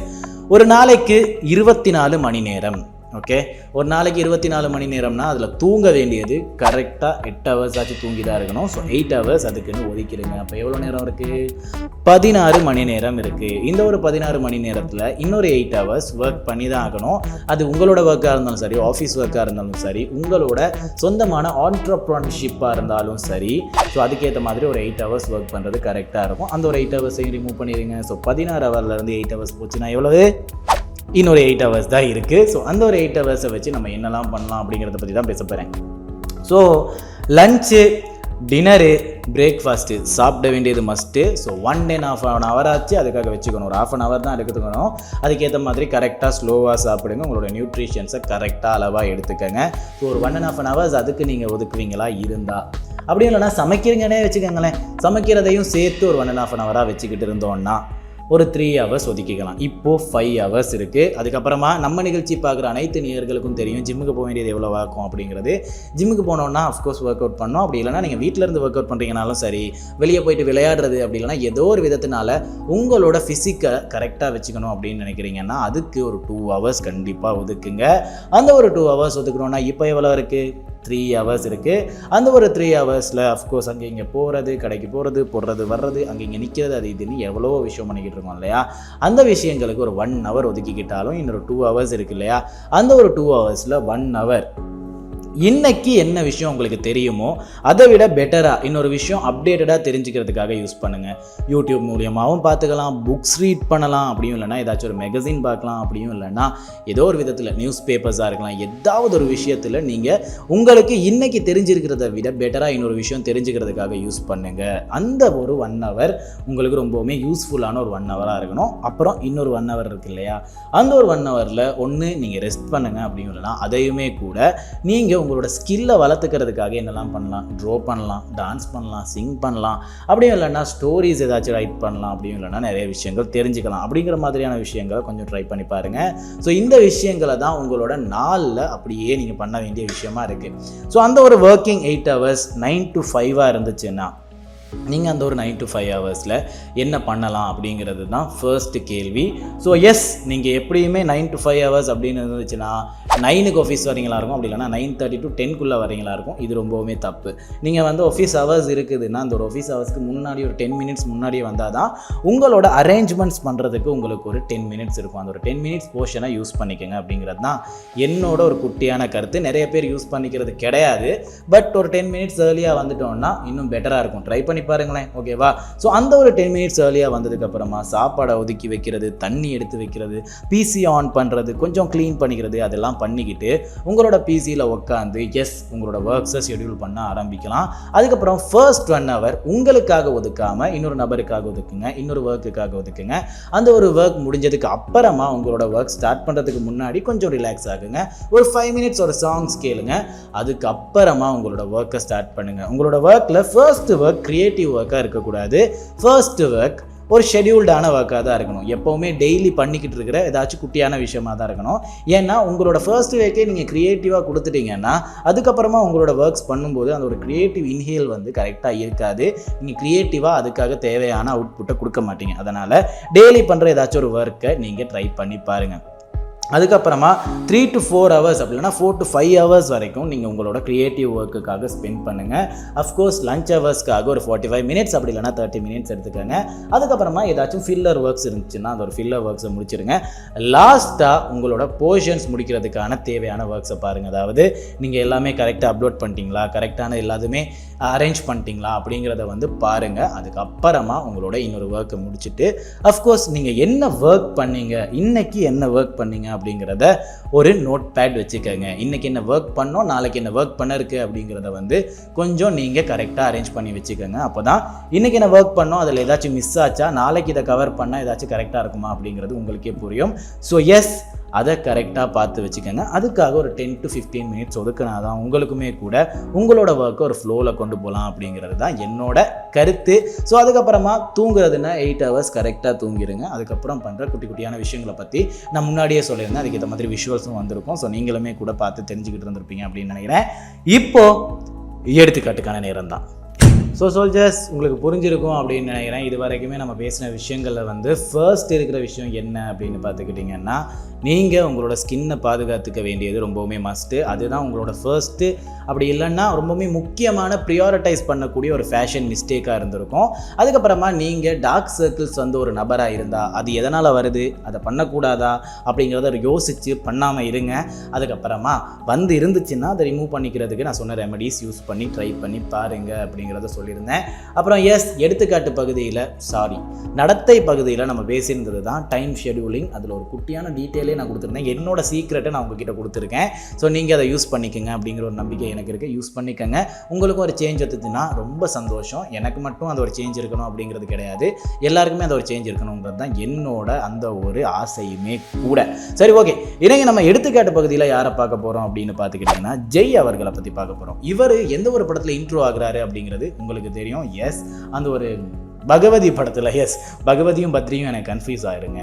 A: ஒரு நாளைக்கு இருபத்தி நாலு மணி நேரம். ஓகே? ஒரு நாளைக்கு இருபத்தி நாலு மணி நேரம்னா அதில் தூங்க வேண்டியது கரெக்டாக எட்டு ஹவர்ஸ் ஆச்சு தூங்கி தான் இருக்கணும். ஸோ எயிட் ஹவர்ஸ் அதுக்குன்னு ஒதுக்கிடுங்க. அப்போ எவ்வளோ நேரம் இருக்குது பதினாறு மணி நேரம் இருக்குது இந்த ஒரு பதினாறு மணி நேரத்தில் இன்னொரு எயிட் ஹவர்ஸ் ஒர்க் பண்ணி தான் ஆகணும். அது உங்களோட ஒர்க்காக இருந்தாலும் சரி ஆஃபீஸ் ஒர்க்காக இருந்தாலும் சரி உங்களோட சொந்தமான ஆண்டர்ப்ரனர்ஷிப்பாக இருந்தாலும் சரி ஸோ அதுக்கேற்ற மாதிரி ஒரு எயிட் ஹவர்ஸ் ஒர்க் பண்ணுறது கரெக்டாக இருக்கும். அந்த ஒரு எயிட் ஹவர்ஸையும் ரிமூவ் பண்ணிடுங்க. ஸோ பதினாறு ஹவர்லேருந்து எயிட் ஹவர்ஸ் போச்சுன்னா எவ்வளவு? இன்னொரு எயிட் ஹவர்ஸ் தான் இருக்குது ஸோ அந்த ஒரு எயிட் ஹவர்ஸை வச்சு நம்ம என்னெல்லாம் பண்ணலாம் அப்படிங்கிறத பற்றி தான் பேச போகிறேன் ஸோ லஞ்சு டின்னரு பிரேக்ஃபாஸ்ட்டு சாப்பிட வேண்டியது must so one ten half an hour ஆச்சு. அதுக்காக வச்சுக்கணும். ஒரு ஆஃப் அன் ஹவர் தான் எடுத்துக்கணும். அதுக்கேற்ற மாதிரி கரெக்டாக ஸ்லோவாக சாப்பிடுங்க. உங்களோட நியூட்ரிஷன்ஸை கரெக்டாக அளவாக எடுத்துக்கோங்க. ஸோ ஒரு one and half an hours அதுக்கு நீங்கள் ஒதுக்குவீங்களா? இருந்தால் அப்படி இல்லைன்னா சமைக்கிறீங்கன்னே வச்சுக்கோங்களேன். சமைக்கிறதையும் சேர்த்து ஒரு ஒன் அண்ட் ஆஃப் அன் ஹவராக வச்சுக்கிட்டு இருந்தோம்னா ஒரு த்ரீ ஹவர்ஸ் ஒதுக்கிக்கலாம். இப்போது ஃபைவ் ஹவர்ஸ் இருக்குது அதுக்கப்புறமா நம்ம நிகழ்ச்சி பார்க்குற அனைத்து நேயர்களுக்கும் தெரியும் ஜிம்முக்கு போக வேண்டியது எவ்வளோ ஆகும் அப்படிங்கிறது. ஜிம்முக்கு போனோன்னா அஃப்கோர்ஸ் ஒர்க் அவுட் பண்ணோம். அப்படி இல்லைனா நீங்கள் வீட்டில் இருந்து ஒர்க் அவுட் பண்ணுறீங்கனாலும் சரி வெளியே போயிட்டு விளையாடுறது அப்படி இல்லைனா ஏதோ ஒரு விதத்தினால உங்களோட ஃபிசிக்கை கரெக்டாக வச்சுக்கணும் அப்படின்னு நினைக்கிறீங்கன்னா அதுக்கு ஒரு டூ ஹவர்ஸ் கண்டிப்பாக ஒதுக்குங்க. அந்த ஒரு டூ ஹவர்ஸ் ஒதுக்கணும்னா இப்போ எவ்வளோ இருக்குது த்ரீ ஹவர்ஸ் இருக்குது அந்த ஒரு த்ரீ ஹவர்ஸில் அஃப்கோர்ஸ் அங்கே இங்கே போகிறது கடைக்கு போகிறது போடுறது வர்றது அங்கே இங்கே நிற்கிறது அது இதுன்னு எவ்வளோ விஷயம் பண்ணிக்கிட்டு இருக்கோம் இல்லையா? அந்த விஷயங்களுக்கு ஒரு ஒன் ஹவர் ஒதுக்கிக்கிட்டாலும் இன்னொரு டூ ஹவர்ஸ் இருக்கு இல்லையா? அந்த ஒரு டூ ஹவர்ஸில் ஒன் ஹவர் இன்னைக்கு என்ன விஷயம் உங்களுக்கு தெரியுமோ அதை விட பெட்டராக இன்னொரு விஷயம் அப்டேட்டடாக தெரிஞ்சுக்கிறதுக்காக யூஸ் பண்ணுங்கள் யூடியூப் மூலியமாகவும் பார்த்துக்கலாம் புக்ஸ் ரீட் பண்ணலாம் அப்படியும் இல்லைனா ஏதாச்சும் ஒரு மெகசின் பார்க்கலாம் அப்படியும் இல்லைனா ஏதோ ஒரு விதத்தில் நியூஸ் பேப்பர்ஸாக இருக்கலாம். ஏதாவது ஒரு விஷயத்தில் நீங்கள் உங்களுக்கு இன்னைக்கு தெரிஞ்சிருக்கிறத விட பெட்டராக இன்னொரு விஷயம் தெரிஞ்சுக்கிறதுக்காக யூஸ் பண்ணுங்கள் அந்த ஒரு ஒன் ஹவர் உங்களுக்கு ரொம்பவுமே யூஸ்ஃபுல்லான ஒரு ஒன் ஹவராக இருக்கணும். அப்புறம் இன்னொரு ஒன் ஹவர் இருக்கு இல்லையா? அந்த ஒரு ஒன் ஹவரில் ஒன்று நீங்கள் ரெஸ்ட் பண்ணுங்கள் அப்படின்னு இல்லைனா அதையுமே கூட நீங்கள் நீங்கள் உங்களோட ஸ்கில்லை வளர்த்துக்கிறதுக்காக என்னெல்லாம் பண்ணலாம்? ட்ரோ பண்ணலாம் டான்ஸ் பண்ணலாம் சிங் பண்ணலாம். அப்படியும் இல்லைன்னா ஸ்டோரிஸ் ஏதாச்சும் ரைட் பண்ணலாம். அப்படியும் இல்லைன்னா நிறைய விஷயங்கள் தெரிஞ்சுக்கலாம். அப்படிங்கிற மாதிரியான விஷயங்களை கொஞ்சம் ட்ரை பண்ணி பாருங்கள் ஸோ இந்த விஷயங்களை தான் உங்களோட நாளில் அப்படியே நீங்கள் பண்ண வேண்டிய விஷயமா இருக்குது ஸோ அந்த ஒரு working eight hours nine to ஃபைவாக இருந்துச்சுன்னா நீங்கள் அந்த ஒரு நைன் டு ஃபைவ் ஹவர்ஸில் என்ன பண்ணலாம் அப்படிங்கிறது தான் ஃபர்ஸ்ட்டு கேள்வி. ஸோ எஸ் நீங்கள் எப்படியுமே நைன் டு ஃபைவ் ஹவர்ஸ் அப்படின்னு இருந்துச்சுன்னா நைனுக்கு ஆஃபீஸ் வரீங்களா இருக்கும் அப்படி இல்லைனா நைன் தேர்ட்டி டு டென்க்குள்ளே வரீங்களா இருக்கும் இது ரொம்பவுமே தப்பு. நீங்கள் வந்து ஆஃபீஸ் ஹவர்ஸ் இருக்குதுன்னா அந்த ஒரு ஆஃபீஸ் ஹவர்ஸ்க்கு முன்னாடி ஒரு டென் மினிட்ஸ் முன்னாடி வந்தால் தான் உங்களோட அரேஞ்ச்மெண்ட்ஸ் பண்ணுறதுக்கு உங்களுக்கு ஒரு டென் மினிட்ஸ் இருக்கும். அந்த ஒரு டென் மினிட்ஸ் போர்ஷனை யூஸ் பண்ணிக்கோங்க அப்படிங்கிறது தான் என்னோட ஒரு குட்டியான கருத்து. நிறைய பேர் யூஸ் பண்ணிக்கிறது கிடையாது. பட் ஒரு டென் மினிட்ஸ் ஏர்லியாக வந்துட்டோம்னா இன்னும் பெட்டராக இருக்கும். ட்ரை பண்ணி பாருங்களேன். ஓகேவா ஸோ அந்த ஒரு டென் மினிட்ஸ் ஏர்லியாக வந்ததுக்கப்புறமா சாப்பாடை ஒதுக்கி வைக்கிறது தண்ணி எடுத்து வைக்கிறது பிசி ஆன் பண்ணுறது கொஞ்சம் க்ளீன் பண்ணிக்கிறது அதெல்லாம் பண்ணிக்கிட்டு உங்களோட பிசியில் உட்காந்து எஸ் உங்களோட ஒர்க்ஸை ஷெடியூல் பண்ண ஆரம்பிக்கலாம். அதுக்கப்புறம் ஃபர்ஸ்ட் ஒன் ஹவர் உங்களுக்காக ஒதுக்காமல் இன்னொரு நபருக்காக ஒதுக்குங்க இன்னொரு ஒர்க்குக்காக ஒதுக்குங்க. அந்த ஒரு ஒர்க் முடிஞ்சதுக்கு அப்புறமா உங்களோட ஒர்க் ஸ்டார்ட் பண்ணுறதுக்கு முன்னாடி கொஞ்சம் ரிலாக்ஸ் ஆகுங்க. ஒரு ஃபைவ் மினிட்ஸ் ஒரு சாங்ஸ் கேளுங்க. அதுக்கப்புறமா உங்களோட ஒர்க்கை ஸ்டார்ட் பண்ணுங்கள் உங்களோட ஒர்க்கில் ஃபர்ஸ்ட் ஒர்க் கிரியேட்டிவ் ஒர்க்காக இருக்கக்கூடாது. ஃபர்ஸ்ட் ஒர்க் ஒரு ஷெடியூல்டான ஒர்க்காக தான் இருக்கணும். எப்போவுமே டெய்லி பண்ணிக்கிட்டு இருக்கிற ஏதாச்சும் குட்டியான விஷயமா தான் இருக்கணும். ஏன்னா உங்களோட ஃபர்ஸ்ட் வேக்கே நீங்கள் க்ரியேட்டிவாக கொடுத்துட்டீங்கன்னா அதுக்கப்புறமா உங்களோட ஒர்க்ஸ் பண்ணும்போது அந்த ஒரு க்ரியேட்டிவ் இன்ஹேல் வந்து கரெக்டாக இருக்காது. நீங்கள் க்ரியேட்டிவாக அதுக்காக தேவையான அவுட்புட்டை கொடுக்க மாட்டீங்க. அதனால் டெய்லி பண்ணுற ஏதாச்சும் ஒரு ஒர்க்கை நீங்கள் ட்ரை பண்ணி பாருங்கள் அதுக்கப்புறமா த்ரீ டு ஃபோர் ஹவர்ஸ் அப்படின்னா ஃபோர் டு ஃபைவ் ஹவர்ஸ் வரைக்கும் நீங்கள் உங்களோட க்ரியேட்டிவ் ஒர்க்குக்காக ஸ்பெண்ட் பண்ணுங்கள் அஃப்கோர்ஸ் லஞ்ச் ஹவர்ஸ்க்காக ஒரு ஃபார்ட்டி ஃபைவ் மினிட்ஸ் அப்படி இல்லைனா தேர்ட்டி மினிட்ஸ் எடுத்துக்கோங்க. அதுக்கப்புறமா ஏதாச்சும் ஃபில்லர் ஒர்க்ஸ் இருந்துச்சுன்னா அந்த ஒரு ஃபில்லர் ஒர்க்ஸை முடிச்சிருங்க. லாஸ்ட்டாக உங்களோட போர்ஷன்ஸ் முடிக்கிறதுக்கான தேவையான ஒர்க்ஸை பாருங்கள் அதாவது நீங்கள் எல்லாமே கரெக்டாக அப்லோட் பண்ணிட்டீங்களா? கரெக்டான எல்லாத்துமே அரேஞ்ச் பண்ணிட்டீங்களா? அப்படிங்கிறத வந்து பாருங்கள் அதுக்கப்புறமா உங்களோட இன்னொரு ஒர்க்கை முடிச்சுட்டு அஃப்கோர்ஸ் நீங்கள் என்ன ஒர்க் பண்ணீங்க? இன்றைக்கி என்ன ஒர்க் பண்ணீங்க? அப்படிங்கிறத ஒரு நோட் பேட் வச்சுக்கோங்க. இன்றைக்கி என்ன ஒர்க் பண்ணோம் நாளைக்கு என்ன ஒர்க் பண்ண இருக்குது அப்படிங்கிறத வந்து கொஞ்சம் நீங்கள் கரெக்டாக அரேஞ்ச் பண்ணி வச்சுக்கோங்க. அப்போ தான் இன்றைக்கி என்ன ஒர்க் பண்ணோம் அதில் ஏதாச்சும் மிஸ் ஆச்சா நாளைக்கு இதை கவர் பண்ணால் ஏதாச்சும் கரெக்டாக இருக்குமா அப்படிங்கிறது உங்களுக்கே புரியும். ஸோ எஸ் அதை கரெக்டாக பார்த்து வச்சுக்கோங்க. அதுக்காக ஒரு டென் டு ஃபிஃப்டீன் மினிட்ஸ் ஒதுக்கினா தான் உங்களுக்குமே கூட உங்களோட ஒர்க்கை ஒரு ஃப்ளோவில் கொண்டு போகலாம் அப்படிங்கிறது தான் என்னோட கருத்து. ஸோ அதுக்கப்புறமா தூங்குறதுன்னா எயிட் ஹவர்ஸ் கரெக்டாக தூங்கிடுங்க அதுக்கப்புறம் பண்ணுற குட்டி குட்டியான விஷயங்களை பற்றி நான் முன்னாடியே சொல்லியிருந்தேன். அதுக்கு ஏற்ற மாதிரி விஷுவல்ஸும் வந்திருக்கும். ஸோ நீங்களுமே கூட பார்த்து தெரிஞ்சுக்கிட்டு இருந்திருப்பீங்க அப்படின்னு நினைக்கிறேன். இப்போது எடுத்துக்காட்டுக்கான நேரம் தான் ஸோ சோல்ஜர்ஸ் உங்களுக்கு புரிஞ்சிருக்கும் அப்படின்னு நினைக்கிறேன். இது வரைக்குமே நம்ம பேசின விஷயங்களில் வந்து ஃபர்ஸ்ட் இருக்கிற விஷயம் என்ன அப்படின்னு பார்த்துக்கிட்டிங்கன்னா நீங்கள் உங்களோட ஸ்கின்னை பாதுகாத்துக்க வேண்டியது ரொம்பவுமே மஸ்ட்டு அதுதான் உங்களோட ஃபர்ஸ்ட்டு அப்படி இல்லைன்னா ரொம்பவுமே முக்கியமான ப்ரியாரிட்டைஸ் பண்ணக்கூடிய ஒரு ஃபேஷன் மிஸ்டேக்காக இருந்திருக்கும். அதுக்கப்புறமா நீங்கள் டார்க் சர்க்கிள்ஸ் வந்து ஒரு நபராக இருந்தால் அது எதனால் வருது? அதை பண்ணக்கூடாதா? அப்படிங்கிறத யோசித்து பண்ணாமல் இருங்க. அதுக்கப்புறமா வந்து இருந்துச்சுன்னா அதை ரிமூவ் பண்ணிக்கிறதுக்கு நான் சொன்ன ரெமடிஸ் யூஸ் பண்ணி ட்ரை பண்ணி பாருங்க அப்படிங்கிறத சொல்லியிருந்தேன். அப்புறம் எஸ் எடுத்துக்காட்டு பகுதியில் சாரி நடத்தை பகுதியில் நம்ம பேசியிருந்தது தான் டைம் ஷெடியூலிங் அதில் ஒரு குட்டியான டீட்டெயில் நான் கொடுத்துருந்தேன். என்னோட சீக்ரெட்டை நான் உங்ககிட்ட கொடுத்துருக்கேன். ஸோ நீங்கள் அதை யூஸ் பண்ணிக்கோங்க அப்படிங்கிற ஒரு நம்பிக்கை எனக்கு இருக்குது யூஸ் பண்ணிக்கோங்க. உங்களுக்கும் ஒரு சேஞ்ச் எடுத்துச்சுன்னா ரொம்ப சந்தோஷம். எனக்கு மட்டும் அந்த ஒரு சேஞ்ச் இருக்கணும் அப்படிங்கிறது கிடையாது. எல்லாருக்குமே அந்த ஒரு சேஞ்ச் இருக்கணுங்கிறது தான் என்னோட அந்த ஒரு ஆசையுமே கூட. சரி ஓகே இறங்கி நம்ம எடுத்துக்காட்டு பகுதியில் யாரை பார்க்க போகிறோம் அப்படின்னு பார்த்துக்கிட்டிங்கன்னா ஜெய் அவர்களை பற்றி பார்க்க போகிறோம் இவர் எந்த ஒரு படத்தில் இன்ட்ரோ ஆகுறாரு அப்படிங்கிறது உங்களுக்கு தெரியும். எஸ் அந்த ஒரு பகவதி படத்தில் எஸ் பகவதியும் பத்ரியும் எனக்கு கன்ஃபியூஸ் ஆயிருங்க.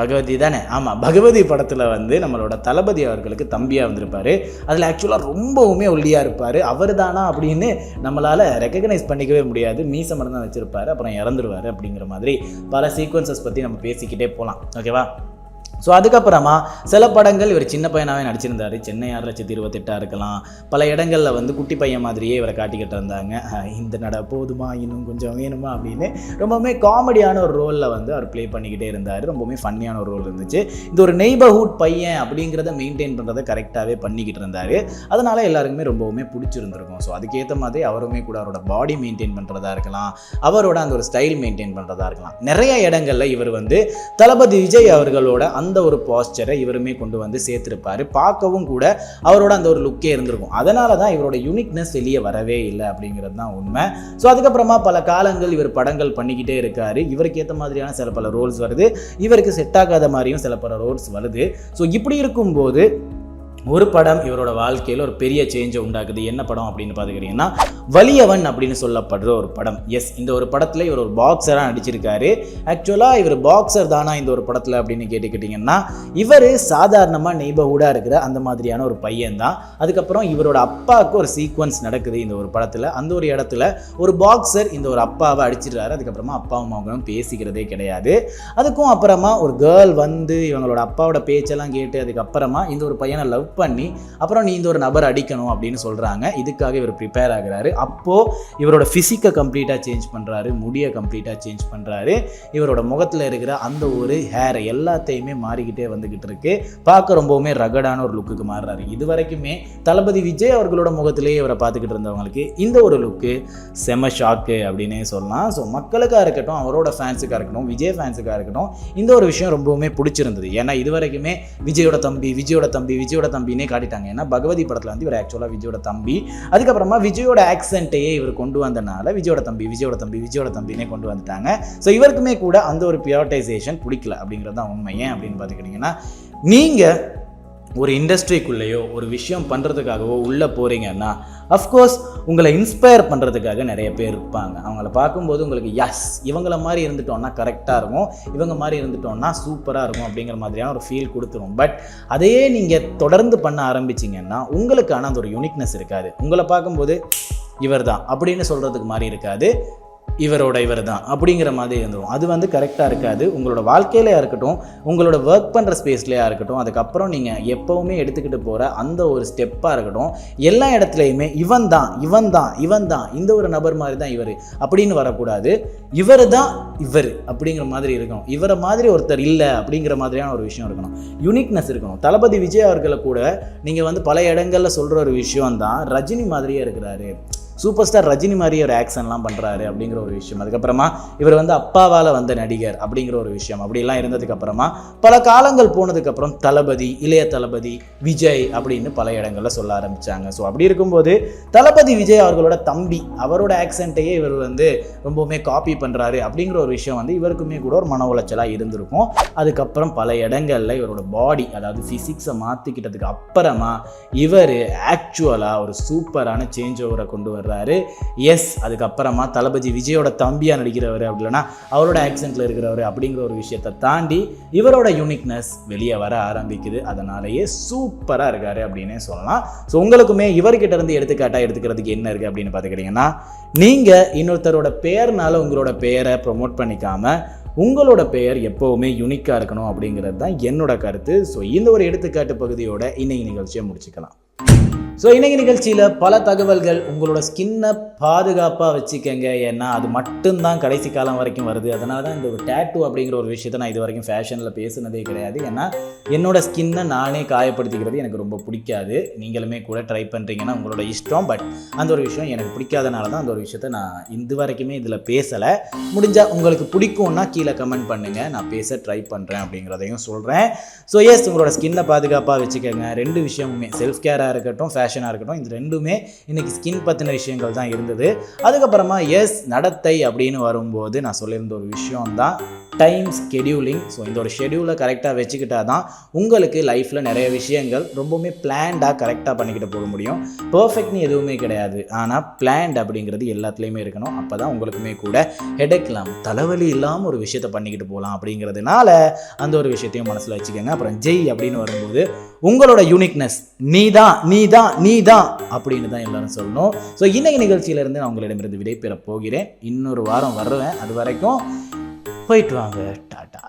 A: பகவதி தானே? ஆமாம் பகவதி படத்தில் வந்து நம்மளோட தளபதி அவர்களுக்கு தம்பியாக வந்திருப்பார். அதில் ஆக்சுவலாக ரொம்பவுமே ஒல்லியாக இருப்பார். அவர் தானா அப்படின்னு நம்மளால் ரெக்கக்னைஸ் பண்ணிக்கவே முடியாது. மீச மட்டும் தான் வச்சுருப்பார் அப்புறம் இறந்துருவார் அப்படிங்கிற மாதிரி பல சீக்வன்சஸ் பற்றி நம்ம பேசிக்கிட்டே போகலாம் ஓகேவா ஸோ அதுக்கப்புறமா சில படங்கள் இவர் சின்ன பையனாகவே நடிச்சிருந்தார். சென்னை ஆறு லட்சத்தி இருபத்தெட்டாக இருக்கலாம். பல இடங்களில் வந்து குட்டி பையன் மாதிரியே இவரை காட்டிக்கிட்டு இருந்தாங்க. இந்த நட போதுமா? இன்னும் கொஞ்சம் வேணுமா? அப்படின்னு ரொம்பவுமே காமெடியான ஒரு ரோலில் வந்து அவர் ப்ளே பண்ணிக்கிட்டே இருந்தார். ரொம்பவுமே ஃபன்னியான ஒரு ரோல் இருந்துச்சு. இந்த ஒரு நெய்பர்ஹுட் பையன் அப்படிங்கிறத மெயின்டைன் பண்ணுறதை கரெக்டாகவே பண்ணிக்கிட்டு இருந்தார். அதனால் எல்லாருக்குமே ரொம்பவுமே பிடிச்சிருந்துருக்கும். ஸோ அதுக்கேற்ற மாதிரி அவருமே கூட அவரோட பாடி மெயின்டைன் பண்ணுறதா இருக்கலாம். அவரோட அந்த ஒரு ஸ்டைல் மெயின்டைன் பண்ணுறதா இருக்கலாம். நிறைய இடங்களில் இவர் வந்து தளபதி விஜய் அவர்களோட அந்த அந்த ஒரு பாஸ்டரை இவருமே கொண்டு வந்து சேர்த்துருப்பாரு. பார்க்கவும் கூட அவரோட அந்த ஒரு லுக்கே இருந்திருக்கும். அதனால தான் இவரோட யூனிக்னஸ் வெளியே வரவே இல்லை அப்படிங்கிறது தான் உண்மை. ஸோ அதுக்கப்புறமா பல காலங்கள் இவர் படங்கள் பண்ணிக்கிட்டே இருக்காரு. இவருக்கு ஏற்ற மாதிரியான சில பல ரோல்ஸ் வருது. இவருக்கு செட் ஆகாத மாதிரியும் சில பல ரோல்ஸ் வருது. ஸோ இப்படி இருக்கும்போது ஒரு படம் இவரோட வாழ்க்கையில் ஒரு பெரிய சேஞ்சை உண்டாக்குது. என்ன படம் அப்படின்னு பார்த்துக்கிறீங்கன்னா வலியவன் அப்படின்னு சொல்லப்படுற ஒரு படம். எஸ் இந்த ஒரு படத்தில் இவர் ஒரு பாக்ஸராக நடிச்சிருக்காரு. ஆக்சுவலாக இவர் பாக்ஸர் தானா இந்த ஒரு படத்தில் அப்படின்னு கேட்டுக்கிட்டிங்கன்னா இவர் சாதாரணமாக நெய்பர்ஹுடாக இருக்கிற அந்த மாதிரியான ஒரு பையன் தான் அதுக்கப்புறம் இவரோட அப்பாவுக்கு ஒரு சீக்வன்ஸ் நடக்குது இந்த ஒரு படத்தில். அந்த ஒரு இடத்துல ஒரு பாக்ஸர் இந்த ஒரு அப்பாவை அடிச்சிடுறாரு. அதுக்கப்புறமா அப்பாவும் அவங்களும் பேசிக்கிறதே கிடையாது. அதுக்கும் அப்புறமா ஒரு கேர்ள் வந்து இவங்களோட அப்பாவோட பேச்செல்லாம் கேட்டு அதுக்கப்புறமா இந்த ஒரு பையனை லவ் பண்ணி அப்புறம் நீ இந்த ஒரு நபர் அடிக்கணும் அப்படின்னு சொல்கிறாங்க இதுக்காக இவர் ப்ரிப்பேர் ஆகிறாரு. அப்போது இவரோட ஃபிசிக்கை கம்ப்ளீட்டாக சேஞ்ச் பண்ணுறாரு முடியை கம்ப்ளீட்டாக சேஞ்ச் பண்ணுறாரு இவரோட முகத்தில் இருக்கிற அந்த ஒரு ஹேர் எல்லாத்தையுமே மாறிக்கிட்டே வந்துக்கிட்டு இருக்கு. பார்க்க ரொம்பவுமே ரகடான ஒரு லுக்குக்கு மாறுறாரு. இது வரைக்குமே தளபதி விஜய் அவர்களோட முகத்திலேயே இவரை பார்த்துக்கிட்டு இருந்தவங்களுக்கு இந்த ஒரு லுக்கு செம ஷாக்கு அப்படின்னே சொல்லலாம். ஸோ மக்களுக்காக இருக்கட்டும் அவரோட ஃபேன்ஸுக்காக இருக்கட்டும் விஜய் ஃபேன்ஸுக்காக இருக்கட்டும் இந்த ஒரு விஷயம் ரொம்பவுமே பிடிச்சிருந்தது. ஏன்னா இது வரைக்குமே விஜயோட தம்பி விஜயோட தம்பி விஜயோட தம்பினே காட்டிட்டாங்க. ஏன்னா பகவதி படத்தில் வந்து இவர் ஆக்சுவலாக விஜயோட தம்பி. அதுக்கப்புறமா விஜயோட ஆக்சென்ட்டையே இவர் கொண்டு வந்தனால விஜயோட தம்பி விஜயோட தம்பி விஜயோட தம்பினே கொண்டு வந்துட்டாங்க. ஸோ இவருக்குமே கூட அந்த ஒரு பியூரிட்டைசேஷன் பிடிக்கல அப்படிங்கிறது தான் உண்மை. ஏன் அப்படின்னு பார்த்துக்கிட்டிங்கன்னா நீங்கள் ஒரு இண்டஸ்ட்ரிக்குள்ளேயோ ஒரு விஷயம் பண்ணுறதுக்காகவோ உள்ளே போகிறீங்கன்னா அஃப்கோர்ஸ் உங்களை இன்ஸ்பயர் பண்ணுறதுக்காக நிறைய பேர் இருப்பாங்க. அவங்கள பார்க்கும்போது உங்களுக்கு எஸ் இவங்கள மாதிரி இருந்துட்டோம்னா கரெக்டாக இருக்கும். இவங்க மாதிரி இருந்துட்டோம்னா சூப்பராக இருக்கும். அப்படிங்கிற மாதிரியான ஒரு ஃபீல் கொடுத்துரும். பட் அதையே நீங்கள் தொடர்ந்து பண்ண ஆரம்பிச்சிங்கன்னா உங்களுக்கான அந்த ஒரு யூனிக்னஸ் இருக்காது. உங்களை பார்க்கும்போது இவர் தான் அப்படின்னு சொல்கிறதுக்கு மாதிரி இருக்காது. இவரோட இவர் தான் அப்படிங்கிற மாதிரி இருந்துடும் அது வந்து கரெக்டாக இருக்காது. உங்களோட வாழ்க்கையிலையாக இருக்கட்டும் உங்களோட ஒர்க் பண்ணுற ஸ்பேஸ்லையாக இருக்கட்டும் அதுக்கப்புறம் நீங்கள் எப்போவுமே எடுத்துக்கிட்டு போகிற அந்த ஒரு ஸ்டெப்பாக இருக்கட்டும் எல்லா இடத்துலையுமே இவன் தான் இவன் தான் இவன் தான் இந்த ஒரு நபர் மாதிரி தான் இவர் அப்படின்னு வரக்கூடாது. இவர் தான் இவர் அப்படிங்கிற மாதிரி இருக்கணும். இவரை மாதிரி ஒருத்தர் இல்லை அப்படிங்கிற மாதிரியான ஒரு விஷயம் இருக்கணும். யூனிக்னஸ் இருக்கணும். தளபதி விஜய் அவர்களை கூட நீங்கள் வந்து பல இடங்களில் சொல்கிற ஒரு விஷயம் தான் ரஜினி மாதிரியே இருக்கிறாரு. சூப்பர் ஸ்டார் ரஜினி மாதிரி ஒரு ஆக்ஷன்லாம் பண்ணுறாரு அப்படிங்கிற ஒரு விஷயம். அதுக்கப்புறமா இவர் வந்து அப்பாவால் வந்த நடிகர் அப்படிங்கிற ஒரு விஷயம். அப்படிலாம் இருந்ததுக்கப்புறமா பல காலங்கள் போனதுக்கப்புறம் தளபதி இளைய தளபதி விஜய் அப்படின்னு பல இடங்களில் சொல்ல ஆரம்பித்தாங்க ஸோ அப்படி இருக்கும்போது தளபதி விஜய் அவர்களோட தம்பி அவரோட ஆக்சண்ட்டையே இவர் வந்து ரொம்பவுமே காப்பி பண்ணுறாரு அப்படிங்கிற ஒரு விஷயம் வந்து இவருக்குமே கூட ஒரு மன உளைச்சலாக இருந்திருக்கும். அதுக்கப்புறம் பல இடங்களில் இவரோட பாடி அதாவது ஃபிசிக்ஸை மாற்றிக்கிட்டதுக்கு அப்புறமா இவர் ஆக்சுவலாக ஒரு சூப்பரான சேஞ்ச் ஓவரை கொண்டு வர்றாரு எஸ் அதுக்கப்புறமா தளபதி விஜயோட தம்பியாக நடிக்கிறவர் அப்படி இல்லைன்னா அவரோட ஆக்சென்ட்டில் இருக்கிறவர் அப்படிங்கிற ஒரு விஷயத்தை தாண்டி இவரோட யூனிக்னஸ் வெளியே வர ஆரம்பிக்குது. அதனாலேயே சூப்பராக இருக்காரு அப்படின்னே சொல்லலாம். ஸோ உங்களுக்குமே இவர்கிட்ட இருந்து எடுத்துக்காட்டாக எடுத்துக்கிறதுக்கு என்ன இருக்குது அப்படின்னு பார்த்துக்கிட்டிங்கன்னா நீங்கள் இன்னொருத்தரோட பேர்னால உங்களோட பெயரை ப்ரொமோட் பண்ணிக்காம உங்களோட பெயர் எப்போவுமே யூனிக்காக இருக்கணும் அப்படிங்கிறது தான் என்னோட கருத்து. ஸோ இந்த ஒரு எடுத்துக்காட்டு பகுதியோட இன்னைக்கு நிகழ்ச்சியை முடிச்சுக்கலாம். ஸோ இன்னைக்கு நிகழ்ச்சியில் பல தகவல்கள் உங்களோட ஸ்கின்னை பாதுகாப்பாக வச்சுக்கோங்க. ஏன்னா அது மட்டும்தான் கடைசி காலம் வரைக்கும் வருது. அதனால தான் இந்த ஒரு டேட்டூ அப்படிங்கிற ஒரு விஷயத்தை நான் இது வரைக்கும் ஃபேஷனில் பேசுனதே கிடையாது. ஏன்னா என்னோட ஸ்கின்னை நானே காயப்படுத்திக்கிறது எனக்கு ரொம்ப பிடிக்காது. நீங்களுமே கூட ட்ரை பண்ணுறீங்கன்னா உங்களோட இஷ்டம். பட் அந்த ஒரு விஷயம் எனக்கு பிடிக்காதனால தான் அந்த ஒரு விஷயத்தை நான் இது வரைக்குமே இதில் பேசலை. முடிஞ்சால் உங்களுக்கு பிடிக்கும்னா கீழே கமெண்ட் பண்ணுங்கள் நான் பேச ட்ரை பண்ணுறேன் அப்படிங்கிறதையும் சொல்கிறேன் ஸோ எஸ் உங்களோட ஸ்கின்னை பாதுகாப்பாக வச்சுக்கோங்க. ரெண்டு விஷயமுமே. செல்ஃப் கேராக இருக்கட்டும் ஃபேஷனாக இருக்கட்டும் இது ரெண்டுமே இன்றைக்கி ஸ்கின் பற்றின விஷயங்கள் தான் இருந்தது. அதுக்கப்புறமா எஸ் நடத்தை அப்படின்னு வரும்போது நான் சொல்லியிருந்த ஒரு விஷயம் தான் டைம் ஸ்கெடியூலிங் ஸோ இந்த ஒரு ஷெடியூலை கரெக்டாக வச்சுக்கிட்டா தான் உங்களுக்கு லைஃப்பில் நிறைய விஷயங்கள் ரொம்பவுமே பிளான்டாக கரெக்டாக பண்ணிக்கிட்டு போக முடியும். பர்ஃபெக்ட்னு எதுவுமே கிடையாது. ஆனால் பிளான்ட் அப்படிங்கிறது எல்லாத்துலேயுமே இருக்கணும். அப்போ தான் உங்களுக்குமே கூட ஹெடேக் இல்லாமல் தலைவலி இல்லாமல் ஒரு விஷயத்தை பண்ணிக்கிட்டு போகலாம் அப்படிங்கிறதுனால அந்த ஒரு விஷயத்தையும் மனசில் வச்சுக்கோங்க. அப்புறம் ஜெய் அப்படின்னு வரும்போது உங்களோட யூனிக்னஸ் நீ தான் நீ தான் நீ தான் அப்படின்னு தான் எல்லாரும் சொல்லணும். ஸோ இன்றைக்கு நிகழ்ச்சியிலேருந்து நான் உங்களிடமிருந்து விடைபெற போகிறேன். இன்னொரு வாரம் வருவேன். அது வரைக்கும் போயிட்டு வாங்க டாட்டா.